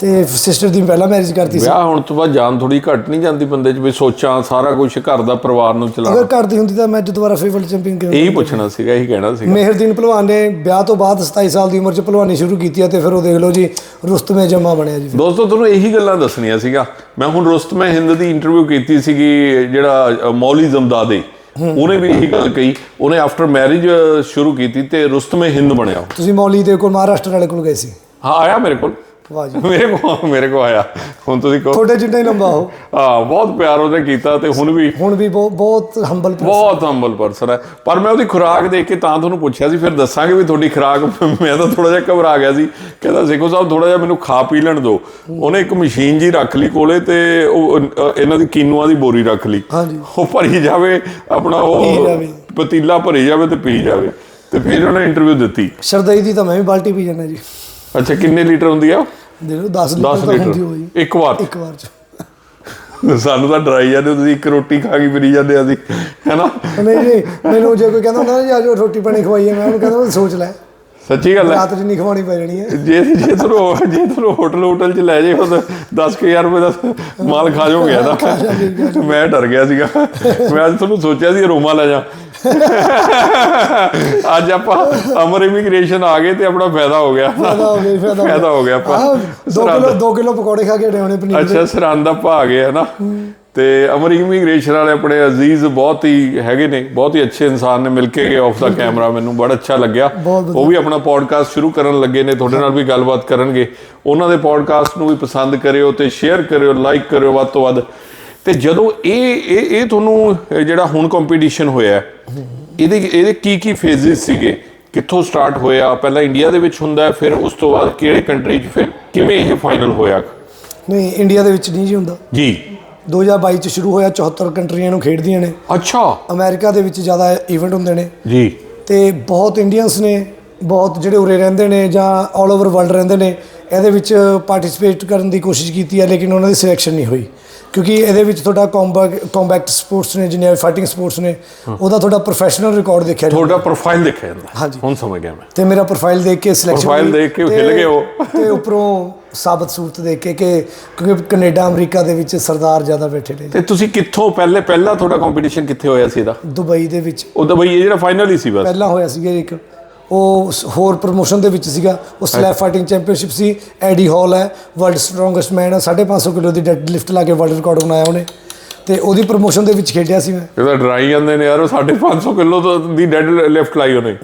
ਤੇ ਸਿਸਟਰ ਦੀ ਪਹਿਲਾਂ ਮੈਰਿਜ ਕਰਤੀ ਸੀ। ਵਿਆਹ ਹੋਣ ਤੋਂ ਬਾਅਦ ਜਾਨ ਥੋੜੀ ਘਟ ਨਹੀਂ ਜਾਂਦੀ ਬੰਦੇ 'ਚ ਵੀ ਸੋਚਾਂ ਸਾਰਾ ਕੁਝ ਘਰ ਦਾ ਪਰਿਵਾਰ ਨੂੰ ਚਲਾਉਣਾ। ਅਗਰ ਘਰ ਦੀ ਹੁੰਦੀ ਤਾਂ ਮੈਂ ਅੱਜ ਦੁਬਾਰਾ ਫੇਰ ਵਰਲਡ ਚੈਂਪੀਅਨ ਕਿਉਂ ਇਹੀ ਪੁੱਛਣਾ ਸੀਗਾ ਇਹੀ ਕਹਿਣਾ ਸੀਗਾ। ਮੇਹਰਦੀਨ ਭਲਵਾਨ ਨੇ ਵਿਆਹ ਤੋਂ ਬਾਅਦ 27 ਸਾਲ ਦੀ ਉਮਰ 'ਚ ਭਲਵਾਨੀ ਸ਼ੁਰੂ ਕੀਤੀ ਹੈ ਤੇ ਫਿਰ ਉਹ ਦੇਖ ਲਓ ਜੀ ਰੁਸਤਮੇ ਜਮਾ ਬਣਿਆ ਜੀ ਦੋਸਤੋ ਤੁਹਾਨੂੰ ਇਹੀ ਗੱਲਾਂ ਦੱਸਣੀਆਂ ਸੀਗਾ ਮੈਂ ਹੁਣ ਰੁਸਤਮੇ ਹਿੰਦ ਦੀ ਇੰਟਰਵਿਊ ਕੀਤੀ ਸੀਗੀ ਜਿਹੜਾ ਮੌਲੀ ਜ਼ਮਦਾਦੇ। ਉਹਨੇ ਵੀ ਇਹੀ ਗੱਲ ਕਹੀ ਉਹਨੇ ਆਫਟਰ ਮੈਰਿਜ ਸ਼ੁਰੂ ਕੀਤੀ ਤੇ ਰੁਸਤਮੇ ਹਿੰਦ ਬਣਿਆ। ਤੁਸੀਂ ਮੌਲੀ ਦੇ ਕੋਲ ਮਹਾਰਾਸ਼ਟਰ ਵਾਲੇ ਕੋਲ ਗਏ ਸੀ। ਹਾਂ ਆਇਆ ਮੇਰੇ ਕੋਲ। ਵਾਹ ਜੀ। ਮੇਰੇ ਕੋਲ ਮੇਰੇ ਕੋਲ ਆਇਆ। ਹੁਣ ਤੁਸੀਂ ਕਹੋ। ਤੁਹਾਡੇ ਜਿੰਨਾ ਹੀ ਲੰਬਾ ਹੋ। ਹਾਂ ਬਹੁਤ ਪਿਆਰ ਉਹਨੇ ਕੀਤਾ ਤੇ ਹੁਣ ਵੀ ਹੁਣ ਵੀ ਬਹੁਤ ਬਹੁਤ ਹੰਬਲ ਬਹੁਤ ਹੰਬਲ ਪਰਸਨ ਹੈ। ਪਰ ਮੈਂ ਉਹਦੀ ਖੁਰਾਕ ਦੇਖ ਕੇ ਤਾਂ ਤੁਹਾਨੂੰ ਪੁੱਛਿਆ ਸੀ ਫਿਰ ਦੱਸਾਂਗੇ ਵੀ ਤੁਹਾਡੀ ਖੁਰਾਕ ਮੈਂ ਤਾਂ ਥੋੜਾ ਜਿਹਾ ਘਬਰਾ ਗਿਆ ਸੀ। ਕਹਿੰਦਾ ਸੇਖੋ ਸਾਹਿਬ ਥੋੜਾ ਜਿਹਾ ਮੈਨੂੰ ਖਾ ਪੀ ਲੈਣ ਦਿਓ। ਉਹਨੇ ਇੱਕ ਮਸ਼ੀਨ ਜੀ ਰੱਖ ਲਈ ਕੋਲੇ ਤੇ ਉਹ ਇਹਨਾਂ ਦੀ ਕੀਨੂਆਂ ਦੀ ਬੋਰੀ ਰੱਖ ਲਈ। ਹਾਂਜੀ ਉਹ ਭਰੀ ਜਾਵੇ ਆਪਣਾ ਉਹ। ਪਤੀਲਾ ਭਰੀ ਜਾਵੇ ਤੇ ਪੀ ਜਾਵੇ। ਤੇ ਫਿਰ ਉਹਨੇ ਇੰਟਰਵਿਊ ਦਿੱਤੀ। ਸ਼ਰਦਈ ਦੀ ਤਾਂ ਮੈਂ ਵੀ ਬਾਲਟੀ ਪੀ ਜਾਂਦਾ ਜੀ। ਅੱਛਾ ਕਿੰਨੇ ਲੀਟਰ ਹੁੰਦੀ ਆ? ਦੇ ਲਓ 10 10 ਲੀਟਰ ਤਾਂ ਹੁੰਦੀ ਹੋਈ। ਇੱਕ ਵਾਰ ਇੱਕ ਵਾਰ ਚ। ਸਾਨੂੰ ਤਾਂ ਡਰਾਈ ਜਾਂਦੇ ਤੁਸੀਂ ਇੱਕ ਰੋਟੀ ਖਾ ਕੇ ਫਿਰੀ ਜਾਂਦੇ ਆ ਸੀ ਹੈਨਾ? ਨਹੀਂ ਜੀ ਮੈਨੂੰ ਜੇ ਕੋਈ ਕਹਿੰਦਾ ਹੁੰਦਾ ਨਾ ਜੀ ਆਜੋ ਰੋਟੀ ਪਾਣੀ ਖਵਾਈਏ ਮੈਂ ਉਹਨੂੰ ਕਹਿੰਦਾ ਸੋਚ ਲੈ। ਸੱਚੀ ਗੱਲ ਹੈ। ਰਾਤ 'ਚ ਨਹੀਂ ਖਵਾਉਣੀ ਪੈ ਜਾਣੀ ਹੈ। ਜੇ ਜੇ ਤੁਹਾਨੂੰ ਜੇ ਤੁਹਾਨੂੰ ਹੋਟਲ ਹੋਟਲ ਚ ਲੈ ਜਾਏ ਤਾਂ 10000 ਰੁਪਏ ਦਾ ਮਾਲ ਖਾ ਜਾਓਗੇ ਨਾ ਮੈਂ ਡਰ ਗਿਆ ਸੀਗਾ। ਮੈਂ ਅੱਜ ਤੁਹਾਨੂੰ ਸੋਚਿਆ ਸੀ ਰੋਮਾ ਲੈ ਜਾ। ਅੱਜ ਆਪਾਂ ਅਮਰ ਇਮੀਗ੍ਰੇਸ਼ਨ ਆ ਗਏ ਤੇ ਆਪਣਾ ਫਾਇਦਾ ਹੋ ਗਿਆ। ਫਾਇਦਾ ਹੋ ਗਿਆ ਫਾਇਦਾ ਫਾਇਦਾ ਹੋ ਗਿਆ ਆਪਾਂ। 2 ਕਿਲੋ 2 ਕਿਲੋ ਪਕੌੜੇ ਖਾ ਕੇ ਹੋਣੇ ਪਨੀਰ ਅੱਛਾ ਸਰਹੰਦ ਆਪਾਂ ਆ ਗਏ ਹਨਾ ਤੇ ਅਮਰ ਇਮੀਗ੍ਰੇਸ਼ਨ ਵਾਲੇ ਆਪਣੇ ਅਜ਼ੀਜ਼ ਬਹੁਤ ਹੀ ਹੈਗੇ ਨੇ ਬਹੁਤ ਹੀ ਅੱਛੇ ਇਨਸਾਨ ਨੇ ਮਿਲ ਕੇ ਗਏ ਆਫ ਦਾ ਕੈਮਰਾ ਮੈਨੂੰ ਬੜਾ ਅੱਛਾ ਲੱਗਿਆ। ਉਹ ਵੀ ਆਪਣਾ ਪੋਡਕਾਸਟ ਸ਼ੁਰੂ ਕਰਨ ਲੱਗੇ ਨੇ ਤੁਹਾਡੇ ਨਾਲ ਵੀ ਗੱਲਬਾਤ ਕਰਨਗੇ। ਉਹਨਾਂ ਦੇ ਪੋਡਕਾਸਟ ਨੂੰ ਵੀ ਪਸੰਦ ਕਰਿਓ ਤੇ ਸ਼ੇਅਰ ਕਰਿਓ ਲਾਈਕ ਕਰਿਓ ਵੱਧ ਤੋਂ ਵੱਧ। ਤੇ ਜਦੋਂ ਇਹ ਇਹ ਇਹ ਤੁਹਾਨੂੰ ਜਿਹੜਾ ਹੁਣ ਕੰਪੀਟੀਸ਼ਨ ਹੋਇਆ ਇਹਦੇ ਇਹਦੇ ਕੀ ਕੀ ਫੇਜ਼ਸ ਸੀਗੇ? ਕਿੱਥੋਂ ਸਟਾਰਟ ਹੋਇਆ? ਪਹਿਲਾਂ ਇੰਡੀਆ ਦੇ ਵਿੱਚ ਹੁੰਦਾ ਫਿਰ ਉਸ ਤੋਂ ਬਾਅਦ ਕਿਹੜੇ ਕੰਟਰੀ 'ਚ ਫਿਰ ਕਿਵੇਂ ਇਹ ਫਾਈਨਲ ਹੋਇਆ? ਨਹੀਂ ਇੰਡੀਆ ਦੇ ਵਿੱਚ ਨਹੀਂ ਜੀ ਹੁੰਦਾ। ਜੀ। 2022 ਚ ਸ਼ੁਰੂ ਹੋਇਆ 74 ਕੰਟਰੀਆਂ ਨੂੰ ਖੇਡਦੀਆਂ ਨੇ। ਅੱਛਾ। ਅਮਰੀਕਾ ਦੇ ਵਿੱਚ ਜ਼ਿਆਦਾ ਇਵੈਂਟ ਹੁੰਦੇ ਨੇ। ਜੀ। ਤੇ ਬਹੁਤ ਇੰਡੀਅਨਸ ਨੇ ਬਹੁਤ ਜਿਹੜੇ ਉਰੇ ਰਹਿੰਦੇ ਨੇ ਜਾਂ ਆਲ ਓਵਰ ਵਰਲਡ ਰਹਿੰਦੇ ਨੇ ਇਹਦੇ ਵਿੱਚ ਪਾਰਟਿਸਿਪੇਟ ਕਰਨ ਦੀ ਕੋਸ਼ਿਸ਼ ਕੀਤੀ ਹੈ ਲੇਕਿਨ ਉਹਨਾਂ ਦੀ ਸਿਲੈਕਸ਼ਨ ਨਹੀਂ ਹੋਈ। ਕਿਉਂਕਿ ਇਹਦੇ ਵਿੱਚ ਤੁਹਾਡਾ ਕੰਬੈਕਟ ਸਪੋਰਟਸ ਨੇ ਜਿਵੇਂ ਫਾਈਟਿੰਗ ਸਪੋਰਟਸ ਨੇ ਉਹਦਾ ਤੁਹਾਡਾ ਪ੍ਰੋਫੈਸ਼ਨਲ ਰਿਕਾਰਡ ਦੇਖਿਆ ਜਾਂਦਾ। ਤੁਹਾਡਾ ਪ੍ਰੋਫਾਈਲ ਦੇਖਿਆ ਜਾਂਦਾ। ਹਾਂਜੀ। ਹੁਣ ਸਮਝ ਗਿਆ ਮੈਂ। ਤੇ ਮੇਰਾ ਪ੍ਰੋਫਾਈਲ ਦੇਖ ਕੇ ਸਿਲੈਕਸ਼ਨ Profile ਦੇਖ ਕੇ ਹਿੱਲ ਗਏ ਹੋ। ਤੇ ਉੱਪਰੋਂ ਸਾਬਤ ਸੂਰਤ ਦੇਖ ਕੇ ਕਿ ਕਿਉਂਕਿ ਕੈਨੇਡਾ ਅਮਰੀਕਾ ਦੇ ਵਿੱਚ ਸਰਦਾਰ ਜ਼ਿਆਦਾ ਬੈਠੇ ਨੇ ਤੇ ਤੁਸੀਂ ਕਿੱਥੋਂ ਪਹਿਲੇ ਪਹਿਲਾ ਤੁਹਾਡਾ ਕੰਪੀਟੀਸ਼ਨ ਕਿੱਥੇ ਹੋਇਆ ਸੀ ਇਹਦਾ? ਦੁਬਈ ਦੇ ਵਿੱਚ। ਉਹ ਤਾਂ ਬਈ ਇਹ ਜਿਹੜਾ ਫਾਈਨਲ ਹੀ ਸੀ ਬਸ। ਪਹਿਲਾਂ ਹੋਇਆ ਸੀਗਾ ਇੱਕ ਉਹ ਹੋਰ ਪ੍ਰੋਮੋਸ਼ਨ ਦੇ ਵਿੱਚ ਸੀਗਾ ਉਹ ਸਲੈਬ ਫਾਈਟਿੰਗ ਚੈਂਪੀਅਨਸ਼ਿਪ ਸੀ ਐਡੀ ਹਾਲ ਹੈ ਵਰਲਡ ਸਟਰੋਂਗੈਸਟ ਮੈਨ ਹੈ 550 ਕਿਲੋ ਦੀ ਡੈਡ ਲਿਫਟ ਲਾ ਕੇ ਵਰਲਡ ਰਿਕਾਰਡ ਬਣਾਇਆ ਉਹਨੇ। ਤੇ ਉਹਦੀ ਪ੍ਰੋਮੋਸ਼ਨ ਦੇ ਵਿੱਚ ਖੇਡਿਆ ਸੀ ਮੈਂ। ਇਹ ਤਾਂ ਡਰਾਈ ਜਾਂਦੇ ਨੇ ਯਾਰ ਉਹ 550 ਕਿਲੋ ਦੀ ਡੈਡ ਲਿਫਟ ਲਾਈ ਉਹਨੇ।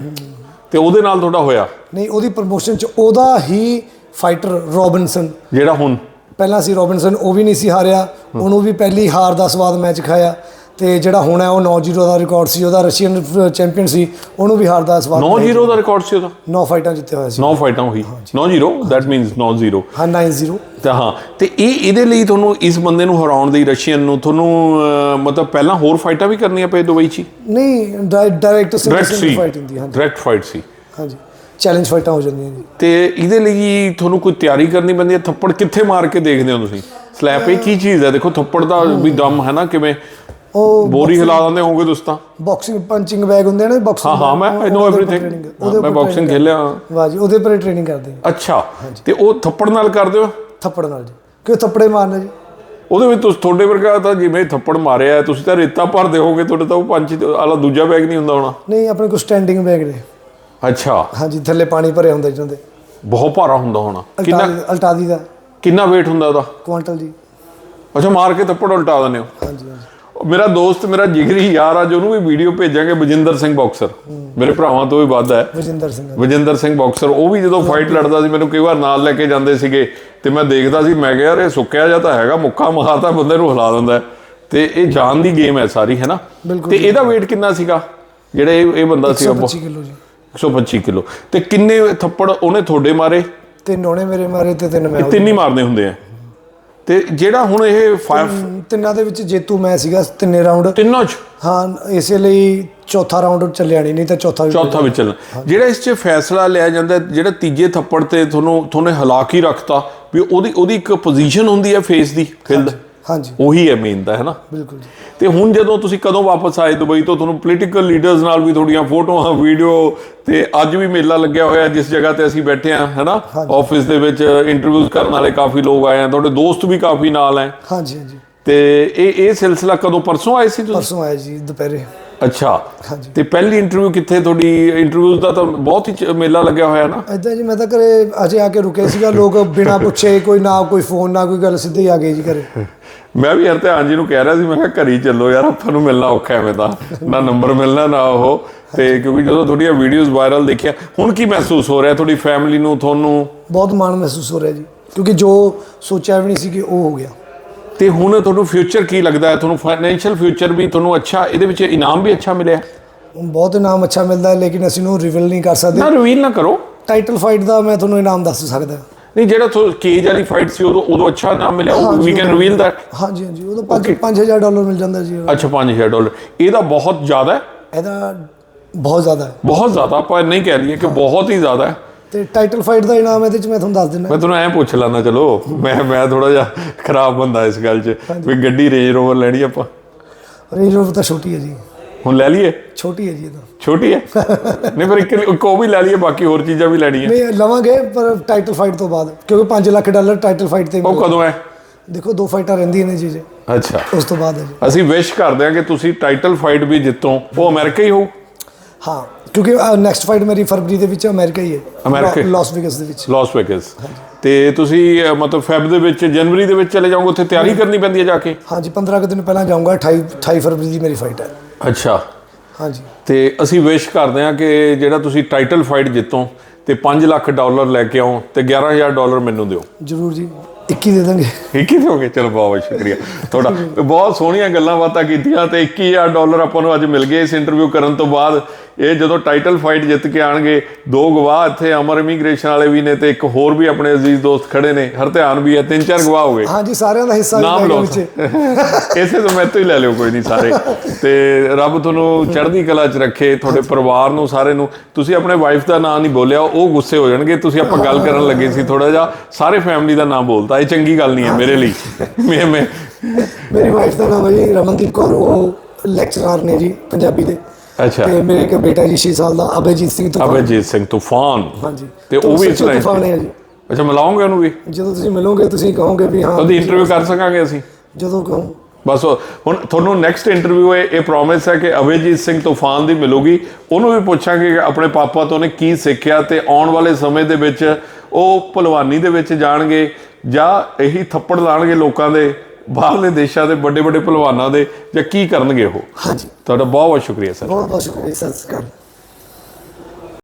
ਤੇ ਉਹਦੇ ਨਾਲ ਤੁਹਾਡਾ ਹੋਇਆ? ਨਹੀਂ ਉਹਦੀ ਪ੍ਰੋਮੋਸ਼ਨ ਚ ਉਹਦਾ ਹੀ ਫਾਈਟਰ ਰੋਬਿਨਸਨ ਜਿਹੜਾ ਹੁਣ? ਪਹਿਲਾਂ ਸੀ ਰੋਬਿਨਸਨ ਉਹ ਵੀ ਨਹੀਂ ਸੀ ਹਾਰਿਆ। ਉਹਨੂੰ ਵੀ ਪਹਿਲੀ ਹਾਰ ਦਾ ਸਵਾਦ ਮੈਚ ਖਾਇਆ। ਤੇ ਜਿਹੜਾ ਹੁਣ ਹੈ ਉਹ 9-0 ਦਾ ਰਿਕਾਰਡ ਸੀ ਉਹਦਾ ਰਸ਼ੀਅਨ ਚੈਂਪੀਅਨ ਸੀ ਉਹਨੂੰ ਵੀ ਹਾਰ ਦਾ ਸਵਾਦ 9-0 ਦਾ ਰਿਕਾਰਡ ਸੀ ਉਹਦਾ? 9 ਫਾਈਟਾਂ ਜਿੱਤੇ ਹੋਇਆ ਸੀ। 9 ਫਾਈਟਾਂ ਹੋਈ 9-0 ਦੈਟ ਮੀਨਸ 9-0 ਹਾਂ 9-0 ਤਾਂ ਹਾਂ ਤੇ ਇਹ ਇਹਦੇ ਲਈ ਤੁਹਾਨੂੰ ਇਸ ਬੰਦੇ ਨੂੰ ਹਰਾਉਣ ਦੀ ਰਸ਼ੀਅਨ ਨੂੰ ਤੁਹਾਨੂੰ ਮਤਲਬ ਪਹਿਲਾਂ ਹੋਰ ਫਾਈਟਾਂ ਵੀ ਕਰਨੀਆਂ ਪਏ ਦੁਬਈ 'ਚ ਨਹੀਂ ਡਾਇਰੈਕਟ ਸਿੰਗਲ ਫਾਈਟ ਹੁੰਦੀ ਹੈ ਡਾਇਰੈਕਟ ਫਾਈਟ ਸੀ। ਹਾਂਜੀ ਚੈਲੰਜ ਫਾਈਟਾਂ ਹੋ ਜਾਂਦੀਆਂ ਜੀ। ਤੇ ਇਹਦੇ ਲਈ ਤੁਹਾਨੂੰ ਕੋਈ ਤਿਆਰੀ ਕਰਨੀ ਪੈਂਦੀ ਹੈ? ਥੱਪੜ ਕਿੱਥੇ ਮਾਰ ਕੇ ਦੇਖਦੇ ਹੋ ਤੁਸੀਂ? ਸਲੈਪ ਇਹ ਕੀ ਚੀਜ਼ ਹੈ? ਦੇਖੋ ਥੱਪੜ ਦਾ ਵੀ ਦਮ ਹੈ ਨਾ ਕਿਵੇਂ ਉਹ ਬੋਰੀ ਹਿਲਾ ਦਿੰਦੇ ਹੋਵੋਗੇ ਤੁਸੀਂ ਤਾਂ ਬਾਕਸਿੰਗ ਪੰਚਿੰਗ ਬੈਗ ਹੁੰਦੇ ਆ ਨਾ ਬਾਕਸਿੰਗ ਹਾਂ ਹਾਂ ਮੈਂ ਆਈ ਨੋ एवरीथिंग ਮੈਂ ਬਾਕਸਿੰਗ ਖੇਲਿਆ ਵਾਹ ਜੀ ਉਹਦੇ ਪਰ ਟ੍ਰੇਨਿੰਗ ਕਰਦੇ ਆ ਅੱਛਾ ਤੇ ਉਹ ਥੱਪੜ ਨਾਲ ਕਰਦੇ ਹੋ ਥੱਪੜ ਨਾਲ ਜੀ ਕਿਉਂ ਥੱਪੜੇ ਮਾਰਨੇ ਜੀ ਉਹਦੇ ਵਿੱਚ ਤੁਸੀਂ ਤੁਹਾਡੇ ਵਰਗਾ ਤਾਂ ਜਿਵੇਂ ਥੱਪੜ ਮਾਰਿਆ ਹੈ, ਤੁਸੀਂ ਤਾਂ ਰੇਤਾ ਭਰਦੇ ਹੋਗੇ ਤੁਹਾਡੇ ਤਾਂ ਉਹ ਪੰਜ ਵਾਲਾ ਦੂਜਾ ਬੈਗ ਨਹੀਂ ਹੁੰਦਾ ਹੋਣਾ ਨਹੀਂ ਆਪਣੇ ਕੋਲ ਸਟੈਂਡਿੰਗ ਬੈਗ ਨੇ ਅੱਛਾ ਹਾਂਜੀ ਥੱਲੇ ਪਾਣੀ ਭਰਿਆ ਹੁੰਦਾ ਜਿਹਨਾਂ ਦੇ ਬਹੁਤ ਭਾਰਾ ਹੁੰਦਾ ਹੋਣਾ ਕਿੰਨਾ ਅਲਟਾਦੀ ਅਲਟਾਦੀ ਦਾ ਕਿੰਨਾ weight ਹੁੰਦਾ ਉਹਦਾ ਕੁਆਂਟਲ ਜੀ ਅੱਛਾ ਮਾਰ ਕੇ ਥੱਪੜ ਉਲਟਾ ਦਿੰਦੇ ਹੋ ਹਾਂਜੀ ਹਾਂਜੀ ਉਹ ਮੇਰਾ ਦੋਸਤ ਮੇਰਾ ਜਿਗਰੀ ਯਾਰ ਆ ਉਹਨੂੰ ਵੀ ਵੀਡੀਓ ਭੇਜਾਂਗੇ ਬਜਿੰਦਰ ਸਿੰਘ ਬਾਕਸਰ ਮੇਰੇ ਭਰਾਵਾਂ ਤੋਂ ਵੀ ਵੱਧ ਹੈ। ਵਜਿੰਦਰ ਸਿੰਘ। ਵਜਿੰਦਰ ਸਿੰਘ ਬਾਕਸਰ ਉਹ ਵੀ ਜਦੋਂ ਫਾਈਟ ਲੜਦਾ ਸੀ ਮੈਨੂੰ ਕਈ ਵਾਰ ਨਾਲ ਲੈ ਕੇ ਜਾਂਦੇ ਸੀਗੇ ਤੇ ਮੈਂ ਦੇਖਦਾ ਸੀ ਮੈਂ ਕਿਹਾ ਯਾਰ ਇਹ ਸੁੱਕਿਆ ਜਾਂ ਤਾਂ ਹੈਗਾ ਮੁੱਕਾ ਮਾਰਦਾ ਬੰਦੇ ਨੂੰ ਹਿਲਾ ਦਿੰਦਾ। ਤੇ ਇਹ ਜਾਨ ਦੀ ਗੇਮ ਹੈ ਸਾਰੀ ਹੈ ਨਾ? ਤੇ ਇਹਦਾ weight ਕਿੰਨਾ ਸੀਗਾ? ਜਿਹੜੇ ਇਹ ਇਹ ਬੰਦਾ ਸੀ 125 ਕਿਲੋ ਜੀ। 125 ਕਿਲੋ। ਤੇ ਕਿੰਨੇ ਥੱਪੜ ਉਹਨੇ ਤੁਹਾਡੇ ਮਾਰੇ? ਤਿੰਨ ਉਹਨੇ ਮੇਰੇ ਮਾਰੇ ਤੇ ਤਿੰਨ ਮੈਂ ਤਿੰਨ ਹੀ ਮਾਰਦੇ ਹੁੰਦੇ ਆ। ਤੇ ਜਿਹੜਾ ਹੁਣ ਇਹ 5 ਉਹਦੇ। ਤਿੰਨਾਂ ਦੇ ਵਿੱਚ ਜੇਤੂ ਮੈਂ ਸੀਗਾ ਤਿੰਨੇ ਰਾਉਂਡ ਤਿੰਨੋਂ ਚ? ਹਾਂ ਇਸੇ ਲਈ ਚੌਥਾ ਰਾਉਂਡ ਚੱਲਿਆ ਨਹੀਂ ਨਹੀਂ ਤਾਂ ਚੌਥਾ ਵੀ ਚੌਥਾ ਵਿੱਚ ਚੱਲਣਾ। ਜਿਹੜਾ ਇਸ 'ਚ ਫੈਸਲਾ ਲਿਆ ਜਾਂਦਾ ਜਿਹੜਾ ਤੀਜੇ ਥੱਪੜ ਤੇ ਤੁਹਾਨੂੰ ਤੁਹਾਨੂੰ ਹਿਲਾ ਕੇ ਹੀ ਰੱਖਤਾ ਵੀ ਉਹਦੀ ਉਹਦੀ ਇੱਕ ਪੋਜੀਸ਼ਨ ਹੁੰਦੀ ਹੈ ਫੇਸ ਦੀ ਫਿਲਡ ਹਾਂਜੀ। ਉਹੀ ਹੈ ਮੇਨ ਦਾ ਹੈ ਨਾ? ਬਿਲਕੁਲ ਜੀ। ਤੇ ਹੁਣ ਜਦੋਂ ਤੁਸੀਂ ਕਦੋਂ ਵਾਪਸ ਆਏ ਦੁਬਈ ਤੋਂ ਤੁਹਾਨੂੰ ਪੋਲੀਟੀਕਲ ਲੀਡਰਸ ਨਾਲ ਵੀ ਥੋੜੀਆਂ ਫੋਟੋਆਂ ਵੀਡੀਓ ਤੇ ਅੱਜ ਵੀ ਮੇਲਾ ਲੱਗਿਆ ਹੋਇਆ ਜਿਸ ਜਗ੍ਹਾ ਤੇ ਅਸੀਂ ਬੈਠੇ ਆ ਹੈਨਾ ਆਫਿਸ ਦੇ ਵਿੱਚ ਇੰਟਰਵਿਊਜ਼ ਕਰਨ ਵਾਲੇ ਕਾਫੀ ਲੋਕ ਆਏ ਆ ਤੁਹਾਡੇ ਦੋਸਤ ਵੀ ਕਾਫੀ ਨਾਲ ਹੈ। ਹਾਂਜੀ ਹਾਂਜੀ। ਤੇ ਇਹ ਇਹ ਸਿਲਸਿਲਾ ਕਦੋਂ ਪਰਸੋਂ ਆਏ ਸੀ ਤੁਸੀਂ? ਪਰਸੋਂ ਆਇਆ ਜੀ ਦੁਪਹਿਰੇ। ਅੱਛਾ। ਤੇ ਪਹਿਲੀ ਇੰਟਰਵਿਊ ਕਿੱਥੇ? ਤੁਹਾਡੀ ਇੰਟਰਵਿਊਜ਼ ਦਾ ਤਾਂ ਬਹੁਤ ਹੀ ਮੇਲਾ ਲੱਗਿਆ ਹੋਇਆ ਨਾ? ਏਦਾਂ ਜੀ ਮੈਂ ਤਾਂ ਘਰੇ ਅਜੇ ਆ ਕੇ ਰੁਕੇ ਸੀਗਾ ਲੋਕ ਬਿਨਾ ਪੁੱਛੇ ਕੋਈ ਨਾ ਕੋਈ ਫੋਨ ਨਾ ਕੋਈ ਗੱਲ ਸਿੱਧੇ ਹੀ ਆ ਗਏ ਜੀ ਘਰੇ। ਮੈਂ ਵੀ ਹਰਧਿਆਨ ਜੀ ਨੂੰ ਕਹਿ ਰਿਹਾ ਸੀ ਮੈਂ ਕਿਹਾ ਘਰੀ ਚੱਲੋ ਯਾਰ ਆਪਾਂ ਨੂੰ ਮਿਲਣਾ ਔਖਾ ਐਵੇਂ ਤਾਂ। ਨਾ ਨੰਬਰ ਮਿਲਣਾ ਨਾ ਉਹ। ਤੇ ਕਿਉਂਕਿ ਜਦੋਂ ਤੁਹਾਡੀਆਂ ਵੀਡੀਓਜ਼ ਵਾਇਰਲ ਦੇਖਿਆ ਹੁਣ ਕੀ ਮਹਿਸੂਸ ਹੋ ਰਿਹਾ ਤੁਹਾਡੀ ਫੈਮਿਲੀ ਨੂੰ ਤੁਹਾਨੂੰ? ਬਹੁਤ ਮਾਣ ਮਹਿਸੂਸ ਹੋ ਰਿਹਾ ਜੀ ਕਿਉਂਕਿ ਜੋ ਸੋਚਿਆ ਵੀ ਨਹੀਂ ਸੀ ਕਿ ਉਹ ਹੋ ਗਿਆ। ਤੇ ਹੁਣ ਤੁਹਾਨੂੰ ਫਿਊਚਰ ਕੀ ਲੱਗਦਾ ਹੈ? ਤੁਹਾਨੂੰ ਫਾਈਨੈਂਸ਼ੀਅਲ ਫਿਊਚਰ ਵੀ ਤੁਹਾਨੂੰ ਅੱਛਾ ਇਹਦੇ ਵਿੱਚ ਇਨਾਮ ਵੀ ਅੱਛਾ ਮਿਲਿਆ ਬਹੁਤ ਇਨਾਮ ਅੱਛਾ ਮਿਲਦਾ ਹੈ ਲੇਕਿਨ ਅਸੀਂ ਨੂੰ ਰਿਵੀਲ ਨਹੀਂ ਕਰ ਸਕਦੇ। ਨਾ ਰਿਵੀਲ ਨਾ ਕਰੋ। ਟਾਈਟਲ ਫਾਈਟ ਦਾ ਮੈਂ ਤੁਹਾਨੂੰ ਇਨਾਮ ਦੱਸ ਸਕਦਾ। ਨਹੀਂ ਜਿਹੜਾ ਤੁਹਾਨੂੰ ਕੇਜ ਵਾਲੀ ਫਾਈਟ ਸੀ ਉਦੋਂ ਉਦੋਂ ਅੱਛਾ ਇਨਾਮ ਮਿਲਿਆ ਵੀ ਕੈਨ ਰਿਵੀਲ ਦੈਟ ਹਾਂਜੀ ਹਾਂਜੀ ਉਹਦਾ 5 5000 ਡਾਲਰ ਮਿਲ ਜਾਂਦਾ ਜੀ ਅੱਛਾ 5000 ਡਾਲਰ ਇਹਦਾ ਬਹੁਤ ਜ਼ਿਆਦਾ ਹੈ। ਇਹਦਾ ਬਹੁਤ ਜ਼ਿਆਦਾ ਹੈ। ਬਹੁਤ ਜ਼ਿਆਦਾ ਆਪਾਂ ਨਹੀਂ ਕਹਿ ਲਈਏ ਕਿ ਬਹੁਤ ਹੀ ਜ਼ਿਆਦਾ ਹੈ। ਤੇ ਟਾਈਟਲ ਫਾਈਟ ਦਾ ਇਨਾਮ ਇਹਦੇ ਚ ਮੈਂ ਤੁਹਾਨੂੰ ਦੱਸ ਦਿੰਦਾ। ਮੈਂ ਤੁਹਾਨੂੰ ਐਂ ਪੁੱਛ ਲੈਣਾ ਚਲੋ ਮੈਂ ਮੈਂ ਥੋੜਾ ਜਿਹਾ ਖਰਾਬ ਬੰਦਾ ਇਸ ਗੱਲ 'ਚ ਵੀ ਗੱਡੀ ਰੇਂਜ ਰੋਵਰ ਲੈਣੀ ਆਪਾਂ। ਰੇਂਜ ਰੋਵਰ ਤਾਂ ਛੋਟੀ ਹੈ ਜੀ। ਹੁਣ ਲੈ ਲਈਏ? ਛੋਟੀ ਹੈ ਜੀ ਇਹ ਤਾਂ। ਛੋਟੀ ਹੈ? ਨਹੀਂ ਪਰ ਇੱਕ ਇੱਕ ਉਹ ਵੀ ਲੈ ਲਈਏ ਬਾਕੀ ਹੋਰ ਚੀਜ਼ਾਂ ਵੀ ਲੈਣੀਆਂ। ਨਹੀਂ ਲਵਾਂਗੇ ਪਰ ਟਾਈਟਲ ਫਾਈਟ ਤੋਂ ਬਾਅਦ। ਕਿਉਂਕਿ 5 ਲੱਖ ਡਾਲਰ ਟਾਈਟਲ ਫਾਈਟ ਤੇ ਉਹ ਕਦੋਂ ਹੈ? ਦੇਖੋ ਦੋ ਫਾਈਟਾਂ ਰਹਿੰਦੀਆਂ ਨੇ ਜੀ ਜੀ। ਅੱਛਾ। ਉਸ ਤੋਂ ਬਾਅਦ ਅਸੀਂ ਵਿਸ਼ ਕਰਦੇ ਹਾਂ ਕਿ ਤੁਸੀਂ ਟਾਈਟਲ ਫਾਈਟ ਵੀ ਜਿੱਤੋ। ਉਹ ਅਮਰੀਕਾ ਹੀ ਹੋਊ? ਹਾਂ ਕਿਉਂਕਿ ਨੈਕਸਟ ਫਾਈਟ ਮੇਰੀ ਫਰਵਰੀ ਦੇ ਵਿੱਚ ਅਮਰੀਕਾ ਹੀ ਹੈ। ਅਮਰੀਕਾ? ਲਾਸ ਵੇਗਸ ਦੇ ਵਿੱਚ। ਲਾਸ ਵੇਗਸ ਤੇ ਤੁਸੀਂ ਮਤਲਬ ਫੈਬ ਦੇ ਵਿੱਚ ਜਨਵਰੀ ਦੇ ਵਿੱਚ ਚਲੇ ਜਾਓਗੇ ਉੱਥੇ ਤਿਆਰੀ ਕਰਨੀ ਪੈਂਦੀ ਹੈ ਜਾ ਕੇ? ਹਾਂਜੀ 15 ਕੁ ਦਿਨ ਪਹਿਲਾਂ ਜਾਊਂਗਾ 28 28 ਫਰਵਰੀ ਦੀ ਮੇਰੀ ਫਾਈਟ ਹੈ। ਅੱਛਾ। ਹਾਂਜੀ। ਤੇ ਅਸੀਂ ਵਿਸ਼ ਕਰਦੇ ਹਾਂ ਕਿ ਜਿਹੜਾ ਤੁਸੀਂ ਟਾਈਟਲ ਫਾਈਟ ਜਿੱਤੋ ਤੇ 5 ਲੱਖ ਡਾਲਰ ਲੈ ਕੇ ਆਓ ਤੇ 11000 ਡਾਲਰ ਮੈਨੂੰ ਦਿਓ। ਜਰੂਰ ਜੀ। 21 ਦੇ ਦਾਂਗੇ। ਠੀਕ ਹੀ ਹੋਗੇ ਚਲੋ ਬਹੁਤ ਬਹੁਤ ਸ਼ੁਕਰੀਆ। ਤੁਹਾਡਾ ਬਹੁਤ ਸੋਹਣੀਆਂ ਗੱਲਾਂ ਬਾਤਾਂ ਕੀਤੀਆਂ ਤੇ 21000 ਡਾਲਰ ਆਪਾਂ ਨੂੰ ਅੱਜ ਮਿਲ ਗਏ ਇਸ ਇੰਟਰਵਿਊ ਕਰਨ ਤੋਂ ਬਾਅਦ। ਇਹ ਜਦੋਂ ਟਾਈਟਲ ਫਾਈਟ ਜਿੱਤ ਕੇ ਆਣਗੇ ਦੋ ਗਵਾਹ ਇੱਥੇ ਅਮਰ ਇਮੀਗ੍ਰੇਸ਼ਨ ਵਾਲੇ ਵੀ ਨੇ ਤੇ ਇੱਕ ਹੋਰ ਵੀ ਆਪਣੇ ਅਜ਼ੀਜ਼ ਦੋਸਤ ਖੜੇ ਨੇ ਹਰਧਿਆਨ ਵੀ ਹੈ ਤਿੰਨ ਚਾਰ ਗਵਾਹ ਹੋ ਗਏ। ਹਾਂਜੀ ਸਾਰਿਆਂ ਦਾ ਹਿੱਸਾ ਨਾਮ ਲਓ। ਵਿੱਚ। ਇਸੇ ਤੋਂ ਮੈਥੋਂ ਹੀ ਲੈ ਲਿਓ ਕੋਈ ਨਹੀਂ ਸਾਰੇ। ਤੇ ਰੱਬ ਤੁਹਾਨੂੰ ਚੜ੍ਹਦੀ ਕਲਾ 'ਚ ਰੱਖੇ ਤੁਹਾਡੇ ਪਰਿਵਾਰ ਨੂੰ ਸਾਰੇ ਨੂੰ। ਤੁਸੀਂ ਆਪਣੇ ਵਾਈਫ ਦਾ ਨਾਮ ਨਹੀਂ ਬੋਲਿਆ ਉਹ ਗੁੱਸੇ ਹੋ ਜਾਣਗੇ। ਤੁਸੀਂ ਆਪਾਂ ਗੱਲ ਕਰਨ ਲੱਗੇ ਸੀ ਥੋੜਾ ਜਿਹਾ ਸਾਰੇ ਫੈਮਿਲੀ ਦਾ ਨਾਮ ਬੋਲਤਾ। ਇਹ ਚੰਗੀ ਗੱਲ ਨਹੀਂ ਹੈ ਮੇਰੇ ਲਈ। ਮੈਂ ਮੈਂ ਮੇਰੀ ਵਾਈਫ ਦਾ ਨਾਮ ਹੈ ਰਮਨਦੀਪ ਕੌਰ ਉਹ ਲੈਕਚਰਰ ਨੇ ਜੀ ਪੰਜਾਬੀ ਦੇ। ਅੱਛਾ। ਤੇ ਮੇਰੇ ਇੱਕ ਬੇਟਾ ਜੀ 6 ਸਾਲ ਦਾ ਅਭੈਜੀਤ ਸਿੰਘ ਤੋਂ ਅਭਿਜੀਤ ਸਿੰਘ ਤੂਫਾਨ। ਹਾਂਜੀ। ਤੇ ਉਹ ਵੀ ਇਸ ਤੂਫਾਨ ਹੈ ਜੀ। ਅੱਛਾ ਮਿਲਾਉਂਗੇ ਉਹਨੂੰ ਵੀ? ਜਦੋਂ ਤੁਸੀਂ ਮਿਲੋਗੇ ਤੁਸੀਂ ਕਹੋਗੇ ਵੀ ਹਾਂ। ਉਹਦੀ ਇੰਟਰਵਿਊ ਕਰ ਸਕਾਂਗੇ ਅਸੀਂ? ਜਦੋਂ ਕਹੋ। ਬਸ ਹੁਣ ਤੁਹਾਨੂੰ ਨੈਕਸਟ ਇੰਟਰਵਿਊ ਇਹ ਇਹ ਪ੍ਰੋਮਿਸ ਹੈ ਕਿ ਅਭਿਜੀਤ ਸਿੰਘ ਤੂਫਾਨ ਦੀ ਮਿਲੂਗੀ। ਉਹਨੂੰ ਵੀ ਪੁੱਛਾਂਗੇ ਕਿ ਆਪਣੇ ਪਾਪਾ ਤੋਂ ਉਹਨੇ ਕੀ ਸਿੱਖਿਆ ਤੇ ਆਉਣ ਵਾਲੇ ਸਮੇਂ ਦੇ ਵਿੱਚ ਉਹ ਭਲਵਾਨੀ ਦੇ ਵਿੱਚ ਜਾਣਗੇ ਜਾਂ ਇਹੀ ਥੱਪੜ ਲਾਣਗੇ ਲੋਕਾਂ ਦੇ। ਬਾਹਰਲੇ ਦੇਸ਼ਾਂ ਦੇ ਵੱਡੇ ਵੱਡੇ ਭਲਵਾਨਾਂ ਦੇ ਜਾਂ ਕੀ ਕਰਨਗੇ ਉਹ? ਹਾਂਜੀ। ਤੁਹਾਡਾ ਬਹੁਤ ਬਹੁਤ ਸ਼ੁਕਰੀਆ ਸਰ। ਬਹੁਤ ਬਹੁਤ ਸ਼ੁਕਰੀਆ ਸ਼੍ਰੀ